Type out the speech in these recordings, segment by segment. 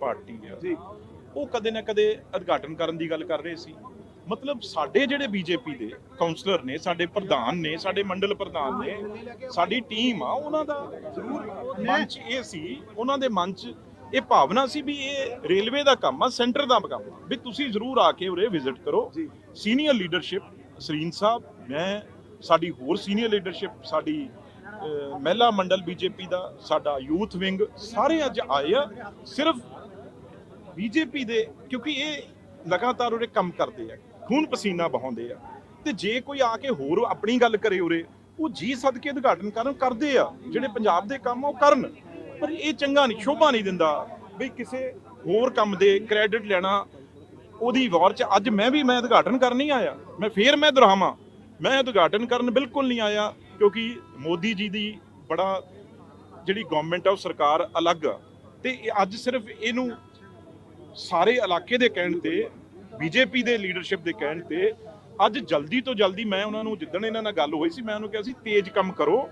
Party ਆ। ਜੀ। ਉਹ ਕਦੇ ਨਾ ਕਦੇ ਉਦਘਾਟਨ ਕਰਨ ਦੀ ਗੱਲ ਕਰ ਰਹੇ ਸੀ। ਮਤਲਬ ਸਾਡੇ ਜਿਹੜੇ ਬੀਜੇਪੀ ਦੇ ਕਾਉਂਸਲਰ ਨੇ ਸਾਡੇ ਪ੍ਰਧਾਨ ਨੇ ਸਾਡੇ ਮੰਡਲ ਪ੍ਰਧਾਨ ਨੇ ਸਾਡੀ ਟੀਮ ਆ ਉਹਨਾਂ ਦਾ ਜ਼ਰੂਰ ਮਨ 'ਚ ਇਹ ਸੀ ਉਹਨਾਂ ਦੇ ਮਨ 'ਚ ਇਹ ਭਾਵਨਾ ਸੀ ਵੀ ਇਹ ਰੇਲਵੇ ਦਾ ਕੰਮ ਆ ਸੈਂਟਰ ਦਾ ਕੰਮ ਆ। ਵੀ ਤੁਸੀਂ ਜ਼ਰੂਰ ਆ ਕੇ ਉਰੇ ਵਿਜ਼ਿਟ ਕਰੋ। ਸੀਨੀਅਰ ਲੀਡਰਸ਼ਿਪ ਸਰੀਨ ਸਾਹਿਬ ਮੈਂ ਸਾਡੀ ਹੋਰ ਸੀਨੀਅਰ ਲੀਡਰਸ਼ਿਪ ਸਾਡੀ ਮਹਿਲਾ ਮੰਡਲ ਬੀਜੇਪੀ ਦਾ ਸਾਡਾ ਯੂਥ ਵਿੰਗ ਸਾਰੇ ਅੱਜ ਆਏ ਆ। ਸਿਰਫ ਬੀਜੇਪੀ ਦੇ, ਕਿਉਂਕਿ ਇਹ ਲਗਾਤਾਰ ਉਰੇ ਕੰਮ ਕਰਦੇ ਆ, ਖੂਨ ਪਸੀਨਾ ਬਹਾਉਂਦੇ ਆ। ਤੇ ਜੇ ਕੋਈ ਆ ਕੇ ਹੋਰ ਆਪਣੀ ਗੱਲ ਕਰੇ ਉਰੇ, ਉਹ ਜੀ ਸਦਕੇ ਉਦਘਾਟਨ ਕਰਨ ਕਰਦੇ ਆ, ਜਿਹੜੇ ਪੰਜਾਬ ਦੇ ਕੰਮ ਆ, ਉਹ ਕਰਨ। ਪਰ ਇਹ ਚੰਗਾ ਨਹੀਂ, ਸ਼ੋਭਾ ਨਹੀਂ ਦਿੰਦਾ ਵੀ ਕਿਸੇ ਹੋਰ ਕੰਮ ਦੇ ਕ੍ਰੈਡਿਟ ਲੈਣਾ, ਉਹਦੀ ਵਾਰ ਚ ਅੱਜ ਮੈਂ ਵੀ, ਮੈਂ ਉਦਘਾਟਨ ਕਰਨ ਨਹੀਂ ਆਇਆ, ਮੈਂ ਫੇਰ ਮੈਂ ਦੁਹਰਾਵਾਂ। ਮੈਂ ਉਦਘਾਟਨ ਕਰਨ ਬਿਲਕੁਲ ਨਹੀਂ ਆਇਆ, ਕਿਉਂਕਿ ਮੋਦੀ ਜੀ ਦੀ ਬੜਾ, ਜਿਹੜੀ ਗਵਰਨਮੈਂਟ ਆ, ਉਹ ਸਰਕਾਰ ਅਲੱਗ ਆ। ਤੇ ਅੱਜ ਸਿਰਫ ਇਹਨੂੰ ਸਾਰੇ ਇਲਾਕੇ ਦੇ ਕਹਿਣ ਤੇ ਬੀਜੇਪੀ ਦੇ ਲੀਡਰਸ਼ਿਪ ਦੇ ਕਹਿਣ ਤੇ ਅੱਜ ਜਲਦੀ ਤੋਂ ਜਲਦੀ ਮੈਂ ਉਹਨਾਂ ਨੂੰ ਜਿੱਦਣ ਇਹਨਾਂ ਨਾਲ ਗੱਲ ਹੋਈ ਸੀ ਮੈਂ ਉਹਨੂੰ ਕਿਹਾ ਸੀ ਤੇਜ਼ ਕੰਮ ਕਰੋ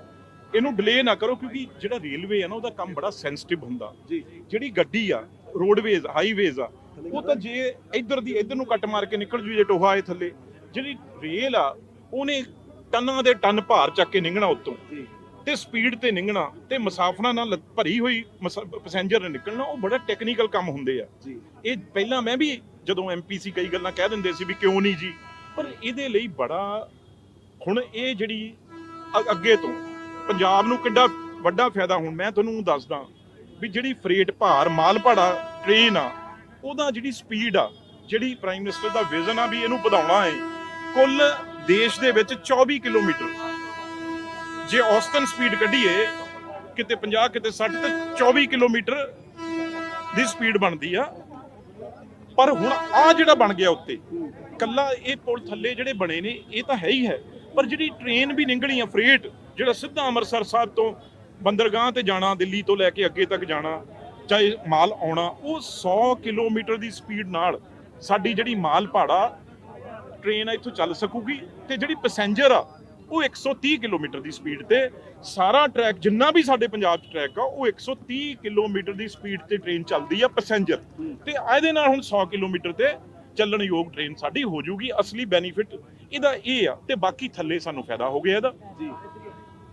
ਇਹਨੂੰ ਡਿਲੇ ਨਾ ਕਰੋ ਕਿਉਂਕਿ ਜਿਹੜਾ ਰੇਲਵੇ ਆ ਨਾ ਉਹਦਾ ਕੰਮ ਬੜਾ ਸੈਂਸਿਟਿਵ ਹੁੰਦਾ। ਜੀ। ਜਿਹੜੀ ਗੱਡੀ ਆ ਰੋਡਵੇਜ਼ ਹਾਈਵੇਜ਼ ਆ ਉਹ ਤਾਂ ਜੇ ਇੱਧਰ ਦੀ ਇੱਧਰ ਨੂੰ ਕੱਟ ਮਾਰ ਕੇ ਨਿਕਲ ਜੂ ਜੇ ਟੋਹਾ ਹੈ ਥੱਲੇ। ਜਿਹੜੀ ਰੇਲ ਆ ਉਹਨੇ ਟਨਾਂ ਦੇ ਟਨ ਭਾਰ ਚੱਕ ਕੇ ਨਿੰਗਣਾ ਉੱਤੋਂ। ਤੇ ਸਪੀਡ ਤੇ ਨਿੰਗਣਾ ਤੇ ਮੁਸਾਫਰਾਂ ਨਾਲ ਭਰੀ ਹੋਈ ਪੈਸੇਂਜਰ ਨੇ ਨਿਕਲਣਾ ਉਹ ਬੜਾ ਟੈਕਨੀਕਲ ਕੰਮ ਹੁੰਦੇ ਆ। ਜੀ। ਇਹ ਪਹਿਲਾਂ ਮੈਂ ਵੀ ਜਦੋਂ ਐਮਪੀਸੀ ਕਈ ਗੱਲਾਂ ਕਹਿ ਦਿੰਦੇ ਸੀ ਵੀ ਕਿਉਂ ਨਹੀਂ ਜੀ ਪਰ ਇਹਦੇ ਲਈ ਬੜਾ ਹੁਣ ਇਹ ਜਿਹੜੀ ਅੱਗੇ ਤੋਂ ਪੰਜਾਬ ਨੂੰ ਕਿੱਡਾ ਵੱਡਾ ਫਾਇਦਾ ਹੁਣ ਮੈਂ ਤੁਹਾਨੂੰ ਦੱਸਦਾ ਵੀ ਜਿਹੜੀ ਫਰੇਟ ਭਾਰ ਮਾਲ ਭਾੜਾ ਟ੍ਰੇਨ ਆ ਉਹਦਾ ਜਿਹੜੀ ਸਪੀਡ ਆ ਜਿਹੜੀ ਪ੍ਰਾਈਮ ਮਿਨਿਸਟਰ ਦਾ ਵਿਜ਼ਨ ਆ ਵੀ ਇਹਨੂੰ ਵਧਾਉਣਾ ਹੈ ਕੁੱਲ ਦੇਸ਼ ਦੇ ਵਿੱਚ 24 ਕਿਲੋਮੀਟਰ। ਜੇ ਔਸਤਨ ਸਪੀਡ ਕੱਢੀਏ, ਕਿਤੇ 50 ਕਿਤੇ 60 ਤੇ 24 ਕਿਲੋਮੀਟਰ ਦੀ ਸਪੀਡ ਬਣਦੀ ਆ। ਪਰ ਹੁਣ ਆ ਜਿਹੜਾ ਬਣ ਗਿਆ ਉੱਤੇ, ਕੱਲਾ ਇਹ ਪੁਲ ਥੱਲੇ ਜਿਹੜੇ ਬਣੇ ਨੇ, ਇਹ ਤਾਂ ਹੈ ਹੀ ਹੈ। ਪਰ ਜਿਹੜੀ ਟ੍ਰੇਨ ਵੀ ਨਿੰਗਣੀ ਆ ਫਰੇਟ ਜਿਹੜਾ ਸਿੱਧਾ ਅੰਮ੍ਰਿਤਸਰ ਸਾਹਿਬ ਤੋਂ ਬੰਦਰਗਾਹ ਤੇ ਜਾਣਾ, ਦਿੱਲੀ ਤੋਂ ਲੈ ਕੇ ਅੱਗੇ ਤੱਕ ਜਾਣਾ, ਚਾਹੇ ਮਾਲ ਆਉਣਾ, ਉਹ 100 ਕਿਲੋਮੀਟਰ ਦੀ ਸਪੀਡ ਨਾਲ ਸਾਡੀ ਜਿਹੜੀ ਮਾਲ ਭਾੜਾ ਟ੍ਰੇਨ ਆ, ਇੱਥੋਂ ਚੱਲ ਸਕੂਗੀ। ਤੇ ਜਿਹੜੀ ਪੈਸੇਂਜਰ ਆ ਉਹ 130 ਕਿਲੋਮੀਟਰ ਦੀ ਸਪੀਡ ਤੇ ਸਾਰਾ ਟਰੈਕ ਜਿੰਨਾ ਵੀ ਸਾਡੇ ਪੰਜਾਬ 'ਚ ਟਰੈਕ ਆ ਉਹ 130 ਕਿਲੋਮੀਟਰ ਦੀ ਸਪੀਡ ਤੇ ਟ੍ਰੇਨ ਚੱਲਦੀ ਆ ਪੈਸੇਂਜਰ। ਤੇ ਇਹਦੇ ਨਾਲ ਹੁਣ 100 ਕਿਲੋਮੀਟਰ ਤੇ ਚੱਲਣ ਯੋਗ ਟ੍ਰੇਨ ਸਾਡੀ ਹੋ ਜਾਊਗੀ ਅਸਲੀ ਬੈਨੀਫਿਟ ਇਹਦਾ ਇਹ ਆ ਤੇ ਬਾਕੀ ਥੱਲੇ ਸਾਨੂੰ ਫਾਇਦਾ ਹੋ ਗਿਆ ਇਹਦਾ। ਜੀ।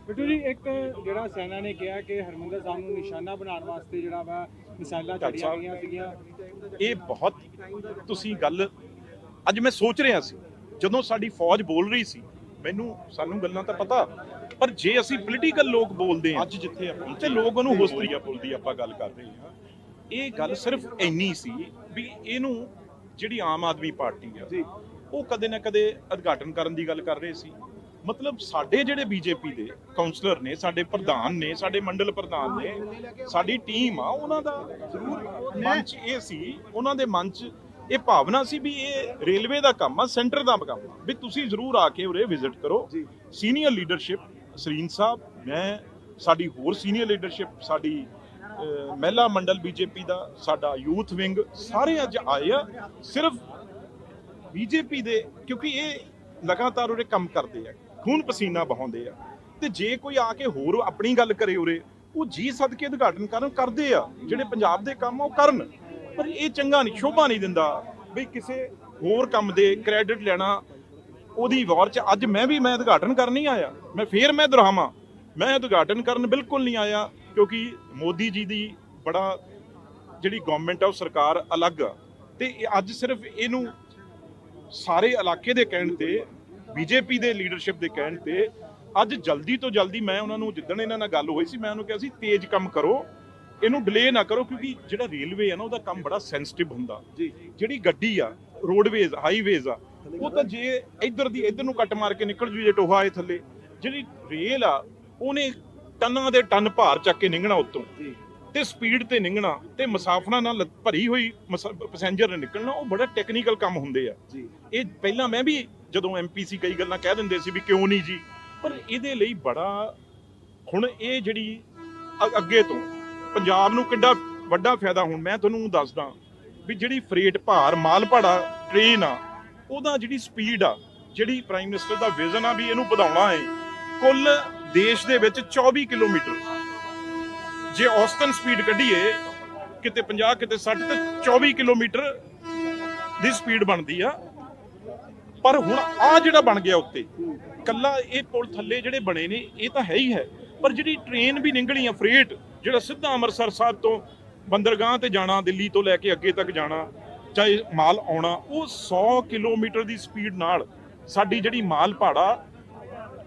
ਬਿੱਟੂ ਜੀ ਇੱਕ ਜਿਹੜਾ ਸੈਨਾ ਨੇ ਕਿਹਾ ਕਿ ਹਰਮੰਦਰ ਸਾਹਿਬ ਨੂੰ ਨਿਸ਼ਾਨਾ ਬਣਾਉਣ ਵਾਸਤੇ ਜਿਹੜਾ ਵਾ ਮਿਸਾਈਲਾਂ ਸਾਹਿਬ। ਗਈਆਂ ਸੀਗੀਆਂ। ਇਹ ਬਹੁਤ ਤੁਸੀਂ ਗੱਲ ਅੱਜ ਮੈਂ ਸੋਚ ਰਿਹਾ ਸੀ ਜਦੋਂ ਸਾਡੀ ਫੌਜ ਬੋਲ ਰਹੀ ਸੀ ਮੈਨੂੰ ਸਾਨੂੰ ਗੱਲਾਂ ਤਾਂ ਪਤਾ ਪਰ ਜੇ ਅਸੀਂ ਪੋਲੀਟੀਕਲ ਲੋਕ ਬੋਲਦੇ ਹਾਂ ਅੱਜ ਜਿੱਥੇ ਆਪਾਂ ਤੇ ਲੋਕ ਉਹਨੂੰ ਹੋਸਤਰੀਆ ਬੋਲਦੀ ਆਪਾਂ ਗੱਲ ਕਰ ਰਹੇ ਹਾਂ। ਇਹ ਗੱਲ ਸਿਰਫ ਇੰਨੀ ਸੀ ਵੀ ਇਹਨੂੰ ਜਿਹੜੀ ਆਮ ਆਦਮੀ ਪਾਰਟੀ ਆ ਜੀ। ਉਹ ਕਦੇ ਨਾ ਕਦੇ ਉਦਘਾਟਨ ਕਰਨ ਦੀ ਗੱਲ ਕਰ ਰਹੇ ਸੀ। ਮਤਲਬ ਸਾਡੇ ਜਿਹੜੇ ਬੀਜੇਪੀ ਦੇ ਕਾਉਂਸਲਰ ਨੇ ਸਾਡੇ ਪ੍ਰਧਾਨ ਨੇ ਸਾਡੇ ਮੰਡਲ ਪ੍ਰਧਾਨ ਨੇ ਸਾਡੀ ਟੀਮ ਆ ਉਹਨਾਂ ਦਾ ਜ਼ਰੂਰ ਮਨ 'ਚ ਇਹ ਸੀ ਉਹਨਾਂ ਦੇ ਮਨ 'ਚ ਇਹ ਭਾਵਨਾ ਸੀ ਵੀ ਇਹ ਰੇਲਵੇ ਦਾ ਕੰਮ ਆ ਸੈਂਟਰ ਦਾ ਕੰਮ ਆ। ਵੀ ਤੁਸੀਂ ਜ਼ਰੂਰ ਆ ਕੇ ਉਰੇ ਵਿਜ਼ਿਟ ਕਰੋ। ਸੀਨੀਅਰ ਲੀਡਰਸ਼ਿਪ ਸਰੀਨ ਸਾਹਿਬ ਮੈਂ ਸਾਡੀ ਹੋਰ ਸੀਨੀਅਰ ਲੀਡਰਸ਼ਿਪ ਸਾਡੀ ਮਹਿਲਾ ਮੰਡਲ ਬੀਜੇਪੀ ਦਾ ਸਾਡਾ ਯੂਥ ਵਿੰਗ ਸਾਰੇ ਅੱਜ ਆਏ ਆ। ਸਿਰਫ ਬੀਜੇਪੀ ਦੇ ਕਿਉਂਕਿ ਇਹ ਲਗਾਤਾਰ ਉਰੇ ਕੰਮ ਕਰਦੇ ਆ। ਖੂਨ ਪਸੀਨਾ ਬਹਾਉਂਦੇ ਆ। ਤੇ ਜੇ ਕੋਈ ਆ ਕੇ ਹੋਰ ਆਪਣੀ ਗੱਲ ਕਰੇ ਉਰੇ ਉਹ ਜੀ ਸਦਕੇ ਉਦਘਾਟਨ ਕਰਨ ਕਰਦੇ ਆ। ਜਿਹੜੇ ਪੰਜਾਬ ਦੇ ਕੰਮ ਆ ਉਹ ਕਰਨ। ਪਰ ਇਹ ਚੰਗਾ ਨਹੀਂ, ਸ਼ੋਭਾ ਨਹੀਂ ਦਿੰਦਾ ਵੀ ਕਿਸੇ ਹੋਰ ਕੰਮ ਦੇ ਕ੍ਰੈਡਿਟ ਲੈਣਾ ਉਹਦੀ ਵਾਰ ਚ ਅੱਜ ਮੈਂ ਵੀ ਮੈਂ ਉਦਘਾਟਨ ਕਰਨ ਨਹੀਂ ਆਇਆ, ਮੈਂ ਫੇਰ ਮੈਂ ਦੁਹਰਾਵਾਂ। ਮੈਂ ਉਦਘਾਟਨ ਕਰਨ ਬਿਲਕੁਲ ਨਹੀਂ ਆਇਆ ਕਿਉਂਕਿ ਮੋਦੀ ਜੀ ਦੀ ਬੜਾ ਜਿਹੜੀ ਗਵਰਨਮੈਂਟ ਆ ਉਹ ਸਰਕਾਰ ਅਲੱਗ ਆ। ਤੇ ਅੱਜ ਸਿਰਫ ਇਹਨੂੰ ਸਾਰੇ ਇਲਾਕੇ ਦੇ ਕਹਿਣ ਤੇ, ਬੀਜੇਪੀ ਦੇ ਲੀਡਰਸ਼ਿਪ ਦੇ ਕਹਿਣ ਤੇ, ਅੱਜ ਜਲਦੀ ਤੋਂ ਜਲਦੀ ਮੈਂ ਉਹਨਾਂ ਨੂੰ ਜਿੱਦਣ ਇਹਨਾਂ ਨਾਲ ਗੱਲ ਹੋਈ ਸੀ, ਮੈਂ ਉਹਨੂੰ ਕਿਹਾ ਸੀ, ਤੇਜ਼ ਕੰਮ ਕਰੋ। ਇਹਨੂੰ ਡਿਲੇ ਨਾ ਕਰੋ ਕਿਉਂਕਿ ਜਿਹੜਾ ਰੇਲਵੇ ਆ ਨਾ ਉਹਦਾ ਕੰਮ ਬੜਾ ਸੈਂਸਿਟਿਵ ਹੁੰਦਾ। ਜੀ। ਜਿਹੜੀ ਗੱਡੀ ਆ ਰੋਡਵੇਜ਼ ਹਾਈਵੇਜ਼ ਆ ਉਹ ਤਾਂ ਜੇ ਇੱਧਰ ਦੀ ਇੱਧਰ ਨੂੰ ਕੱਟ ਮਾਰ ਕੇ ਨਿਕਲ ਜੂ ਜੇ ਟੋਹਾ ਹੈ ਥੱਲੇ। ਜਿਹੜੀ ਰੇਲ ਆ ਉਹਨੇ ਟਨਾਂ ਦੇ ਟਨ ਭਾਰ ਚੱਕ ਕੇ ਨਿੰਗਣਾ ਉੱਤੋਂ। ਤੇ ਸਪੀਡ ਤੇ ਨਿੰਗਣਾ ਤੇ ਮੁਸਾਫਰਾਂ ਨਾਲ ਭਰੀ ਹੋਈ ਪੈਸੇਂਜਰ ਨੇ ਨਿਕਲਣਾ ਉਹ ਬੜਾ ਟੈਕਨੀਕਲ ਕੰਮ ਹੁੰਦੇ ਆ। ਜੀ। ਇਹ ਪਹਿਲਾਂ ਮੈਂ ਵੀ ਜਦੋਂ ਐਮਪੀਸੀ ਕਈ ਗੱਲਾਂ ਕਹਿ ਦਿੰਦੇ ਸੀ ਵੀ ਕਿਉਂ ਨਹੀਂ ਜੀ ਪਰ ਇਹਦੇ ਲਈ ਬੜਾ ਹੁਣ ਇਹ ਜਿਹੜੀ ਅੱਗੇ ਤੋਂ ਪੰਜਾਬ ਨੂੰ ਕਿੱਡਾ ਵੱਡਾ ਫਾਇਦਾ ਹੁਣ ਮੈਂ ਤੁਹਾਨੂੰ ਦੱਸਦਾ ਵੀ ਜਿਹੜੀ ਫਰੇਟ ਭਾਰ, ਮਾਲ ਭਾੜਾ ਟ੍ਰੇਨ ਆ, ਉਹਦਾ ਜਿਹੜੀ ਸਪੀਡ ਆ, ਜਿਹੜੀ ਪ੍ਰਾਈਮ ਮਿਨਿਸਟਰ ਦਾ ਵਿਜ਼ਨ ਆ ਵੀ ਇਹਨੂੰ ਵਧਾਉਣਾ ਹੈ, ਕੁੱਲ ਦੇਸ਼ ਦੇ ਵਿੱਚ 24 ਕਿਲੋਮੀਟਰ। ਜੇ ਔਸਤਨ ਸਪੀਡ ਕੱਢੀਏ, ਕਿਤੇ 50 ਕਿਤੇ 60 ਤੇ 24 ਕਿਲੋਮੀਟਰ ਦੀ ਸਪੀਡ ਬਣਦੀ ਆ। ਪਰ ਹੁਣ ਆ ਜਿਹੜਾ ਬਣ ਗਿਆ ਉੱਤੇ, ਕੱਲਾ ਇਹ ਪੁਲ ਥੱਲੇ ਜਿਹੜੇ ਬਣੇ ਨੇ, ਇਹ ਤਾਂ ਹੈ ਹੀ ਹੈ। ਪਰ ਜਿਹੜੀ ਟ੍ਰੇਨ ਵੀ ਨਿੰਗਣੀ ਆ ਫਰੇਟ ਜਿਹੜਾ ਸਿੱਧਾ ਅੰਮ੍ਰਿਤਸਰ ਸਾਹਿਬ ਤੋਂ ਬੰਦਰਗਾਹ ਤੇ ਜਾਣਾ, ਦਿੱਲੀ ਤੋਂ ਲੈ ਕੇ ਅੱਗੇ ਤੱਕ ਜਾਣਾ, ਚਾਹੇ ਮਾਲ ਆਉਣਾ, ਉਹ 100 ਕਿਲੋਮੀਟਰ ਦੀ ਸਪੀਡ ਨਾਲ ਸਾਡੀ ਜਿਹੜੀ ਮਾਲ ਭਾੜਾ,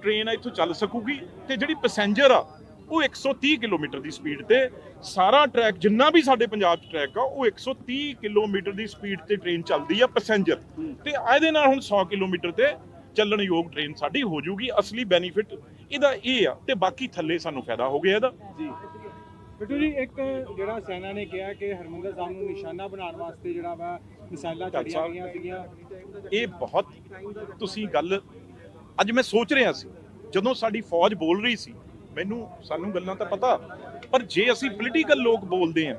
ਟ੍ਰੇਨ ਆ, ਇੱਥੋਂ ਚੱਲ ਸਕੂਗੀ ਤੇ ਜਿਹੜੀ ਪੈਸੇਂਜਰ ਆ, ਉਹ 130 ਕਿਲੋਮੀਟਰ ਦੀ ਸਪੀਡ ਤੇ ਸਾਰਾ ਟਰੈਕ, ਜਿੰਨਾ ਵੀ ਸਾਡੇ ਪੰਜਾਬ 'ਚ ਟਰੈਕ ਆ, ਉਹ 130 ਕਿਲੋਮੀਟਰ ਦੀ ਸਪੀਡ ਤੇ ਟ੍ਰੇਨ ਚੱਲਦੀ ਆ ਪੈਸੇਂਜਰ। ਤੇ ਇਹਦੇ ਨਾਲ ਹੁਣ 100 ਕਿਲੋਮੀਟਰ ਤੇ ਚੱਲਣ ਯੋਗ ਟ੍ਰੇਨ ਸਾਡੀ ਹੋ ਜਾਊਗੀ ਅਸਲੀ ਬੈਨੀਫਿਟ ਇਹਦਾ ਇਹ ਆ ਤੇ ਬਾਕੀ ਥੱਲੇ ਸਾਨੂੰ ਫਾਇਦਾ ਹੋ ਗਿਆ ਇਹਦਾ। ਜੀ। ਬਿੱਟੂ ਜੀ ਇੱਕ ਜਿਹੜਾ ਸੈਨਾ ਨੇ ਕਿਹਾ ਕਿ ਹਰਮੰਦਰ ਸਾਹਿਬ ਨੂੰ ਨਿਸ਼ਾਨਾ ਬਣਾਉਣ ਵਾਸਤੇ ਜਿਹੜਾ ਵਾ ਮਿਸਾਈਲਾਂ ਸਾਹਿਬ, ਗਈਆਂ ਸੀਗੀਆਂ। ਇਹ ਬਹੁਤ ਤੁਸੀਂ ਗੱਲ ਅੱਜ ਮੈਂ ਸੋਚ ਰਿਹਾ ਸੀ ਜਦੋਂ ਸਾਡੀ ਫੌਜ ਬੋਲ ਰਹੀ ਸੀ ਮੈਨੂੰ ਸਾਨੂੰ ਗੱਲਾਂ ਤਾਂ ਪਤਾ ਪਰ ਜੇ ਅਸੀਂ ਪੋਲੀਟੀਕਲ ਲੋਕ ਬੋਲਦੇ ਆ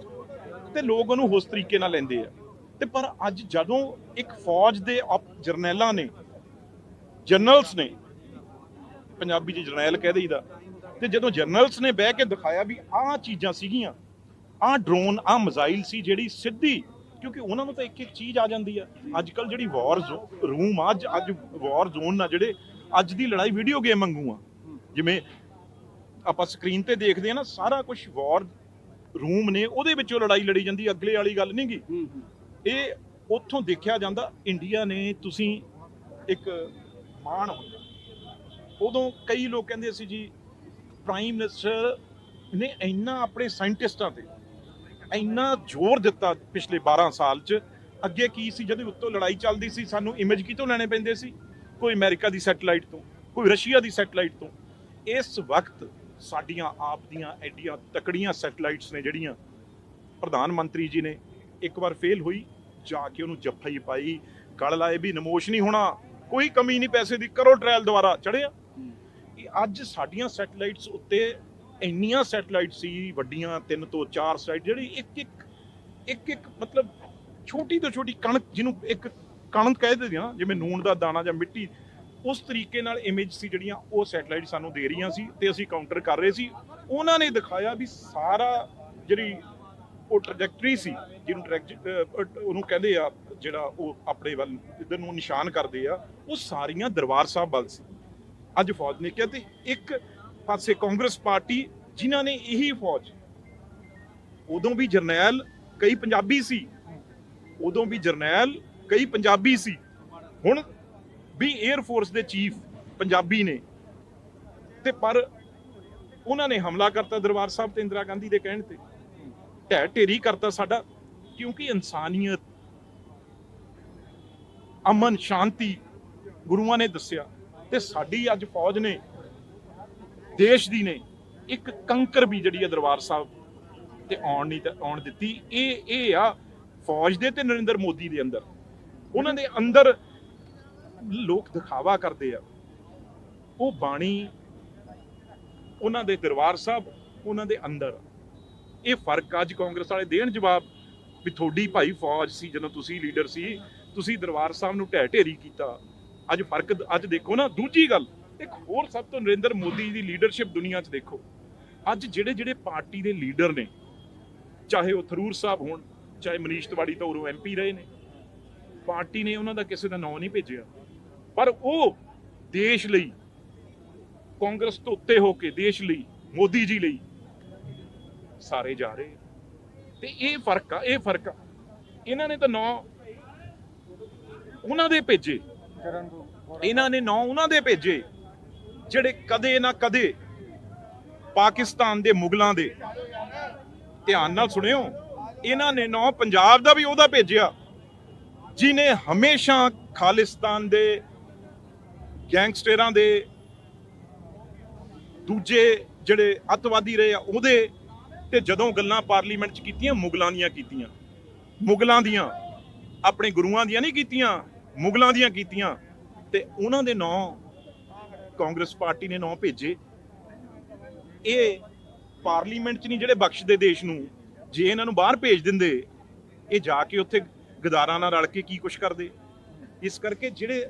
ਤੇ ਲੋਕ ਉਹਨੂੰ ਉਸ ਤਰੀਕੇ ਨਾਲ ਲੈਂਦੇ ਆ। ਤੇ ਪਰ ਅੱਜ ਜਦੋਂ ਇੱਕ ਫੌਜ ਦੇ ਜਰਨੈਲਾਂ ਨੇ ਜਨਰਲਸ ਨੇ ਪੰਜਾਬੀ ਚ ਜਰਨੈਲ ਕਹਿ ਦਈਦਾ ਤੇ ਜਦੋਂ ਜਨਰਲਸ ਨੇ ਬਹਿ ਕੇ ਦਿਖਾਇਆ ਵੀ ਆਹ ਚੀਜ਼ਾਂ ਸੀਗੀਆਂ ਆਹ ਡਰੋਨ ਆਹ ਮਿਜ਼ਾਈਲ ਸੀ ਜਿਹੜੀ ਸਿੱਧੀ ਕਿਉਂਕਿ ਉਹਨਾਂ ਨੂੰ ਤਾਂ ਇੱਕ ਇੱਕ ਚੀਜ਼ ਆ ਜਾਂਦੀ ਆ। ਅੱਜ ਕੱਲ ਜਿਹੜੀ ਵਾਰ ਰੂਮ ਅੱਜ ਅੱਜ ਵਾਰ ਜ਼ੋਨ ਆ ਜਿਹੜੇ ਅੱਜ ਦੀ ਲੜਾਈ ਵੀਡੀਓ ਗੇਮ ਵਾਂਗੂ ਆ। ਜਿਵੇਂ ਆਪਾਂ ਸਕਰੀਨ ਤੇ ਦੇਖਦੇ ਆ ਨਾ ਸਾਰਾ ਕੁਝ ਵਾਰ ਰੂਮ ਨੇ ਉਹਦੇ ਵਿੱਚੋਂ ਲੜਾਈ ਲੜੀ ਜਾਂਦੀ ਅਗਲੇ ਵਾਲੀ ਗੱਲ ਨਹੀਂ ਗੀ। ਹੂੰ ਹੂੰ। ਇਹ ਉੱਥੋਂ ਦੇਖਿਆ ਜਾਂਦਾ ਇੰਡੀਆ ਨੇ ਤੁਸੀਂ ਇੱਕ ਮਾਣ ਹੁੰਦਾ ਉਦੋਂ ਕਈ ਲੋਕ ਕਹਿੰਦੇ ਸੀ ਜੀ ਪ੍ਰਾਈਮ ਮਿਨਿਸਟਰ ਨੇ ਇੰਨਾ ਆਪਣੇ ਸਾਇੰਟਿਸਟਾਂ ਤੇ ਇੰਨਾ ਜ਼ੋਰ ਦਿੱਤਾ ਪਿਛਲੇ 12 ਸਾਲ 'ਚ, ਅੱਗੇ ਕੀ ਸੀ? ਜਦੋਂ ਉੱਤੋਂ ਲੜਾਈ ਚੱਲਦੀ ਸੀ, ਸਾਨੂੰ ਇਮੇਜ ਕਿਤੋਂ ਲੈਣੇ ਪੈਂਦੇ ਸੀ? ਕੋਈ ਅਮਰੀਕਾ ਦੀ ਸੈਟੇਲਾਈਟ ਤੋਂ, ਕੋਈ ਰਸ਼ੀਆ ਦੀ ਸੈਟੇਲਾਈਟ ਤੋਂ। ਇਸ ਵਕਤ ਸਾਡੀਆਂ ਆਪ ਦੀਆਂ ਐਡੀਆਂ ਤਕੜੀਆਂ ਸੈਟੇਲਾਈਟਸ ਨੇ ਜਿਹੜੀਆਂ ਪ੍ਰਧਾਨ ਮੰਤਰੀ ਜੀ ਨੇ ਇੱਕ ਵਾਰ ਫੇਲ ਹੋਈ, ਜਾ ਕੇ ਉਹਨੂੰ ਜੱਫਾ ਹੀ ਪਾਈ, ਗਲ ਲਾਏ ਵੀ ਨਮੋਸ਼ ਨਹੀਂ ਹੋਣਾ, ਕੋਈ ਕਮੀ ਨਹੀਂ ਪੈਸੇ ਦੀ, ਕਰੋ ਟ੍ਰਾਇਲ ਦੁਆਰਾ ਚੜਿਆ ਇਹ ਅੱਜ ਸਾਡੀਆਂ ਸੈਟੇਲਾਈਟਸ ਉੱਤੇ ਇੰਨੀਆਂ ਸੈਟੇਲਾਈਟ ਸੀ, ਵੱਡੀਆਂ, ਤਿੰਨ ਤੋਂ ਚਾਰ ਸਾਈਟ ਜਿਹੜੀ ਇੱਕ ਇੱਕ ਇੱਕ ਇੱਕ ਮਤਲਬ ਛੋਟੀ ਤੋਂ ਛੋਟੀ ਕਣਕ ਜਿਹਨੂੰ ਇੱਕ ਕਣਕ ਕਹਿ ਦਿੰਦੇ ਆ ਜਿਵੇਂ ਨੂਣ ਦਾ ਦਾਣਾ ਜਾਂ ਮਿੱਟੀ, ਉਸ ਤਰੀਕੇ ਨਾਲ ਇਮੇਜ ਸੀ ਜਿਹੜੀਆਂ ਉਹ ਸੈਟੇਲਾਈਟ ਸਾਨੂੰ ਦੇ ਰਹੀਆਂ ਸੀ ਤੇ ਅਸੀਂ ਕਾਊਂਟਰ ਕਰ ਰਹੇ ਸੀ। ਉਹਨਾਂ ਨੇ ਦਿਖਾਇਆ ਵੀ ਸਾਰਾ ਜਿਹੜੀ ਉਹ ਟ੍ਰੈਜੈਕਟਰੀ ਸੀ, ਜਿਹਨੂੰ traject- ਉਹਨੂੰ ਕਹਿੰਦੇ ਆ ਜਿਹੜਾ ਉਹ ਆਪਣੇ ਵੱਲ, ਇਧਰ ਨੂੰ ਨਿਸ਼ਾਨ ਕਰਦੇ ਆ, ਉਹ ਸਾਰੀਆਂ ਦਰਬਾਰ ਸਾਹਿਬ ਵੱਲ ਸੀ। ਅੱਜ ਫੌਜ ਨੇ ਕਿਹਾ ਤੇ ਇੱਕ ਪਾਸੇ ਕਾਂਗਰਸ ਪਾਰਟੀ ਜਿਨ੍ਹਾਂ ਨੇ ਇਹੀ ਫੌਜ, ਉਦੋਂ ਵੀ ਜਰਨੈਲ, ਕਈ ਪੰਜਾਬੀ ਸੀ। ਉਦੋਂ ਵੀ ਜਰਨੈਲ, ਕਈ ਪੰਜਾਬੀ ਸੀ। ਹੁਣ ਵੀ 에ਅਰ ਫੋਰਸ ਦੇ ਚੀਫ ਪੰਜਾਬੀ ਨੇ। ਤੇ ਪਰ ਉਹਨਾਂ ਨੇ ਹਮਲਾ ਕਰਤਾ ਦਰਬਾਰ ਸਾਹਿਬ ਤੇ ਇੰਦਰਾ ਗਾਂਧੀ ਦੇ ਕਹਿਣ ਤੇ। ਢਹਿ ਢੇਰੀ ਕਰਤਾ ਸਾਡਾ, ਕਿਉਂਕਿ ਇਨਸਾਨੀਅਤ, ਅਮਨ, ਸ਼ਾਂਤੀ ਗੁਰੂਆਂ ਨੇ ਦੱਸਿਆ। ਤੇ ਸਾਡੀ ਅੱਜ ਫੌਜ ਨੇ, ਦੇਸ਼ ਦੀ ਨੇ, ਇੱਕ ਕੰਕਰ ਵੀ ਜਿਹੜੀ ਹੈ ਦਰਬਾਰ ਸਾਹਿਬ ਤੇ ਆਉਣ ਨਹੀਂ ਆਉਣ ਦਿੱਤੀ। ਇਹ ਇਹ ਆ ਫੌਜ ਦੇ ਤੇ ਨਰਿੰਦਰ ਮੋਦੀ ਦੇ ਅੰਦਰ। ਉਹਨਾਂ ਦੇ ਅੰਦਰ ਲੋਕ ਦਿਖਾਵਾ ਕਰਦੇ ਆ। ਉਹ ਬਾਣੀ ਉਹਨਾਂ ਦੇ ਦਰਬਾਰ ਸਾਹਿਬ, ਉਹਨਾਂ ਦੇ ਅੰਦਰ। ਇਹ ਫ਼ਰਕ ਅੱਜ ਕਾਂਗਰਸ ਵਾਲੇ ਦੇਣ ਜਵਾਬ ਵੀ ਤੁਹਾਡੀ ਭਾਈ ਫੌਜ ਸੀ, ਜਦੋਂ ਤੁਸੀਂ ਲੀਡਰ ਸੀ, ਤੁਸੀਂ ਦਰਬਾਰ ਸਾਹਿਬ ਨੂੰ ਢਹਿ ਢੇਰੀ ਕੀਤਾ। ਅੱਜ ਫ਼ਰਕ ਅੱਜ ਦੇਖੋ ਨਾ, ਦੂਜੀ ਗੱਲ, ਇੱਕ ਹੋਰ ਸਭ ਤੋਂ ਨਰਿੰਦਰ ਮੋਦੀ ਦੀ ਲੀਡਰਸ਼ਿਪ ਦੁਨੀਆ 'ਚ ਦੇਖੋ। ਅੱਜ ਜਿਹੜੇ ਜਿਹੜੇ ਪਾਰਟੀ ਦੇ ਲੀਡਰ ਨੇ, ਚਾਹੇ ਉਹ ਥਰੂਰ ਸਾਹਿਬ ਹੋਣ, ਚਾਹੇ ਮਨੀਸ਼ ਤਿਵਾੜੀ ਤਾਂ ਉਰੋਂ ਐਮਪੀ ਰਹੇ ਨੇ, ਪਾਰਟੀ ਨੇ ਉਹਨਾਂ ਦਾ ਕਿਸੇ ਦਾ ਨਾਂ ਨਹੀਂ ਭੇਜਿਆ। ਪਰ ਉਹ ਦੇਸ਼ ਲਈ, ਕਾਂਗਰਸ ਤੋਂ ਉੱਤੇ ਹੋ ਕੇ ਦੇਸ਼ ਲਈ, ਮੋਦੀ ਜੀ ਲਈ ਸਾਰੇ ਜਾ ਰਹੇ ਤੇ ਇਹ ਫ਼ਰਕ ਆ, ਇਹ ਫ਼ਰਕ ਆ। ਇਹਨਾਂ ਨੇ ਤਾਂ ਨਾਂ ਉਹਨਾਂ ਦੇ ਭੇਜੇ। ਇਹਨਾਂ ਨੇ ਨਾਂ ਉਹਨਾਂ ਦੇ ਭੇਜੇ, ਜਿਹੜੇ ਕਦੇ ਨਾ ਕਦੇ ਪਾਕਿਸਤਾਨ ਦੇ ਮੁਗਲਾਂ ਦੇ। ਧਿਆਨ ਨਾਲ ਸੁਣਿਓ, ਇਹਨਾਂ ਨੇ ਨਾਂ ਪੰਜਾਬ ਦਾ ਵੀ ਉਹਦਾ ਭੇਜਿਆ ਜਿਨੇ ਹਮੇਸ਼ਾ ਖਾਲਿਸਤਾਨ ਦੇ, ਗੈਂਗਸਟਰਾਂ ਦੇ, ਦੂਜੇ ਜਿਹੜੇ ਅੱਤਵਾਦੀ ਰਹੇ ਆ, ਉਹਦੇ ਤੇ ਜਦੋਂ ਗੱਲਾਂ ਪਾਰਲੀਮੈਂਟ 'ਚ ਕੀਤੀਆਂ, ਮੁਗਲਾਂ ਦੀਆਂ ਕੀਤੀਆਂ। ਮੁਗਲਾਂ ਦੀਆਂ, ਆਪਣੇ ਗੁਰੂਆਂ ਦੀਆਂ ਨਹੀਂ ਕੀਤੀਆਂ ਮੁਗਲਾਂ ਦੀਆਂ ਕੀਤੀਆਂ ਤੇ ਉਹਨਾਂ ਦੇ ਨਾਂ ਕਾਂਗਰਸ ਪਾਰਟੀ ਨੇ ਨਾਂ ਭੇਜੇ। ਇਹ ਪਾਰਲੀਮੈਂਟ 'ਚ ਨਹੀਂ, ਜਿਹੜੇ ਬਖਸ਼ਦੇ ਦੇਸ਼ ਨੂੰ ਜੇ ਇਹਨਾਂ ਨੂੰ ਬਾਹਰ ਭੇਜ ਦਿੰਦੇ, ਇਹ ਜਾ ਕੇ ਉੱਥੇ ਗਦਾਰਾਂ ਨਾਲ ਰਲ ਕੇ ਕੀ ਕੁਛ ਕਰਦੇ? ਇਸ ਕਰਕੇ ਜਿਹੜੇ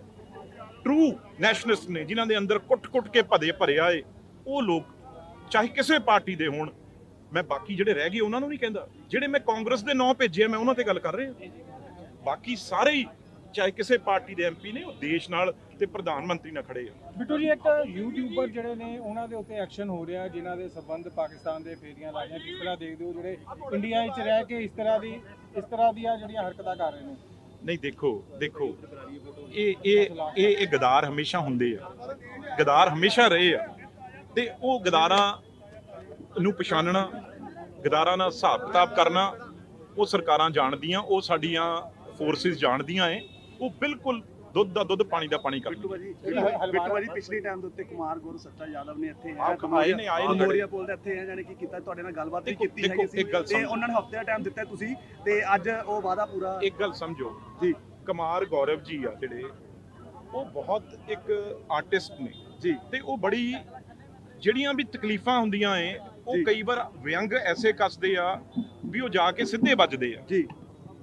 ਟਰੂ ਨੈਸ਼ਨਲਿਸਟ ਨੇ, ਜਿਨ੍ਹਾਂ ਦੇ ਅੰਦਰ ਕੁੱਟ-ਕੁੱਟ ਕੇ ਭਦੇ ਭਰਿਆ ਏ ਉਹ ਲੋਕ ਚਾਹੇ ਕਿਸੇ ਪਾਰਟੀ ਦੇ ਹੋਣ, ਮੈਂ ਬਾਕੀ ਜਿਹੜੇ ਰਹਿ ਗਏ ਉਹਨਾਂ ਨੂੰ ਨਹੀਂ ਕਹਿੰਦਾ। ਜਿਹੜੇ ਮੈਂ ਕਾਂਗਰਸ ਦੇ ਨਾਂ ਭੇਜੇ ਮੈਂ ਉਹਨਾਂ ਤੇ ਗੱਲ ਕਰ ਰਿਹਾ। ਬਾਕੀ ਸਾਰੇ ਹੀ ਚਾਹੇ ਕਿਸੇ ਪਾਰਟੀ ਦੇ ਐਮਪੀ ਨੇ ਉਹ ਦੇਸ਼ ਨਾਲ ਤੇ ਪ੍ਰਧਾਨ ਮੰਤਰੀ ਨਾਲ ਖੜੇ ਆ। ਬਿੱਟੂ ਜੀ ਇੱਕ ਯੂਟਿਊਬਰ ਜਿਹੜੇ ਨੇ ਉਹਨਾਂ ਦੇ ਉੱਤੇ ਐਕਸ਼ਨ ਹੋ ਰਿਹਾ ਜਿਨ੍ਹਾਂ ਦੇ ਸਬੰਧ ਪਾਕਿਸਤਾਨ ਦੇ ਫੇਰੀਆਂ ਲਾਈਆਂ। ਕਿਸ ਤਰ੍ਹਾਂ ਦੇਖਦੇ ਹੋ ਜਿਹੜੇ ਇੰਡੀਆ ਵਿੱਚ ਰਹਿ ਕੇ ਇਸ ਤਰ੍ਹਾਂ ਦੀ ਇਸ ਤਰ੍ਹਾਂ ਦੀਆਂ ਜਿਹੜੀਆਂ ਹਰਕਤਾਂ ਕਰ ਰਹੇ ਨੇ। ਨਹੀਂ ਦੇਖੋ ਦੇਖੋ ਇਹ ਇਹ ਇਹ ਇਹ ਗਦਾਰ ਹਮੇਸ਼ਾ ਹੁੰਦੇ ਆ। ਗਦਾਰ ਹਮੇਸ਼ਾ ਰਹੇ ਆ। ਤੇ ਉਹ ਗਦਾਰਾਂ ਨੂੰ ਪਛਾਣਨਾ ਗਦਾਰਾਂ ਨਾਲ ਹਿਸਾਬ ਕਿਤਾਬ ਕਰਨਾ ਉਹ ਸਰਕਾਰਾਂ ਜਾਣਦੀਆਂ ਉਹ ਸਾਡੀਆਂ ਫੋਰਸਿਸ ਜਾਣਦੀਆਂ ਏ। ਉਹ ਬਿਲਕੁਲ ਦੁੱਧ ਦਾ ਦੁੱਧ ਪਾਣੀ ਦਾ ਪਾਣੀ ਬਿੱਟੂ ਕਰਦੀਆਂ ਭਾਜੀ ਹਲਵਾਰਾ- ਬਿੱਟੂ ਭਾਜੀ ਪਿਛਲੀ ਟਾਈਮ ਦੇ ਉੱਤੇ ਕੁਮਾਰ ਗੁਰੂ ਸੱਚਾ ਯਾਦਵ ਨੇ ਇੱਥੇ ਆਹ ਆਏ ਨੇ, ਆਏ ਨੇ ਮੋਰੀਆ ਪੁੱਲ ਦੇ ਇੱਥੇ ਹੈ ਜਾਨੀ ਕਿ ਕੀਤਾ ਤੁਹਾਡੇ ਨਾਲ ਗੱਲਬਾਤ ਵੀ ਦੇਖੋ- ਕੀਤੀ ਦੇਖੋ, ਹੈਗੀ ਸੀ। ਇੱਕ ਗੱਲ ਤੇ ਸਮਝੋ। ਉਹਨਾਂ ਨੇ ਹਫ਼ਤੇ ਦਾ ਟਾਈਮ ਦਿੱਤਾ ਤੁਸੀਂ ਤੇ ਅੱਜ ਉਹ ਵਾਦਾ ਪੂਰਾ ਇੱਕ ਗੱਲ ਸਮਝੋ। ਜੀ। ਕੁਮਾਰ ਗੌਰਵ ਜੀ ਆ ਜਿਹੜੇ ਉਹ ਬਹੁਤ ਇੱਕ ਆਰਟਿਸਟ ਨੇ। ਜੀ। ਤੇ ਉਹ ਬੜੀ ਜਿਹੜੀਆਂ ਵੀ ਤਕਲੀਫਾਂ ਹੁੰਦੀਆਂ ਏ ਉਹ। ਕਈ ਵਾਰ ਵਿਅੰਗ ਐਸੇ ਕੱਸਦੇ ਆ ਵੀ ਉਹ ਜਾ ਕੇ ਸਿੱਧੇ ਵੱਜਦੇ ਆ। ਜੀ।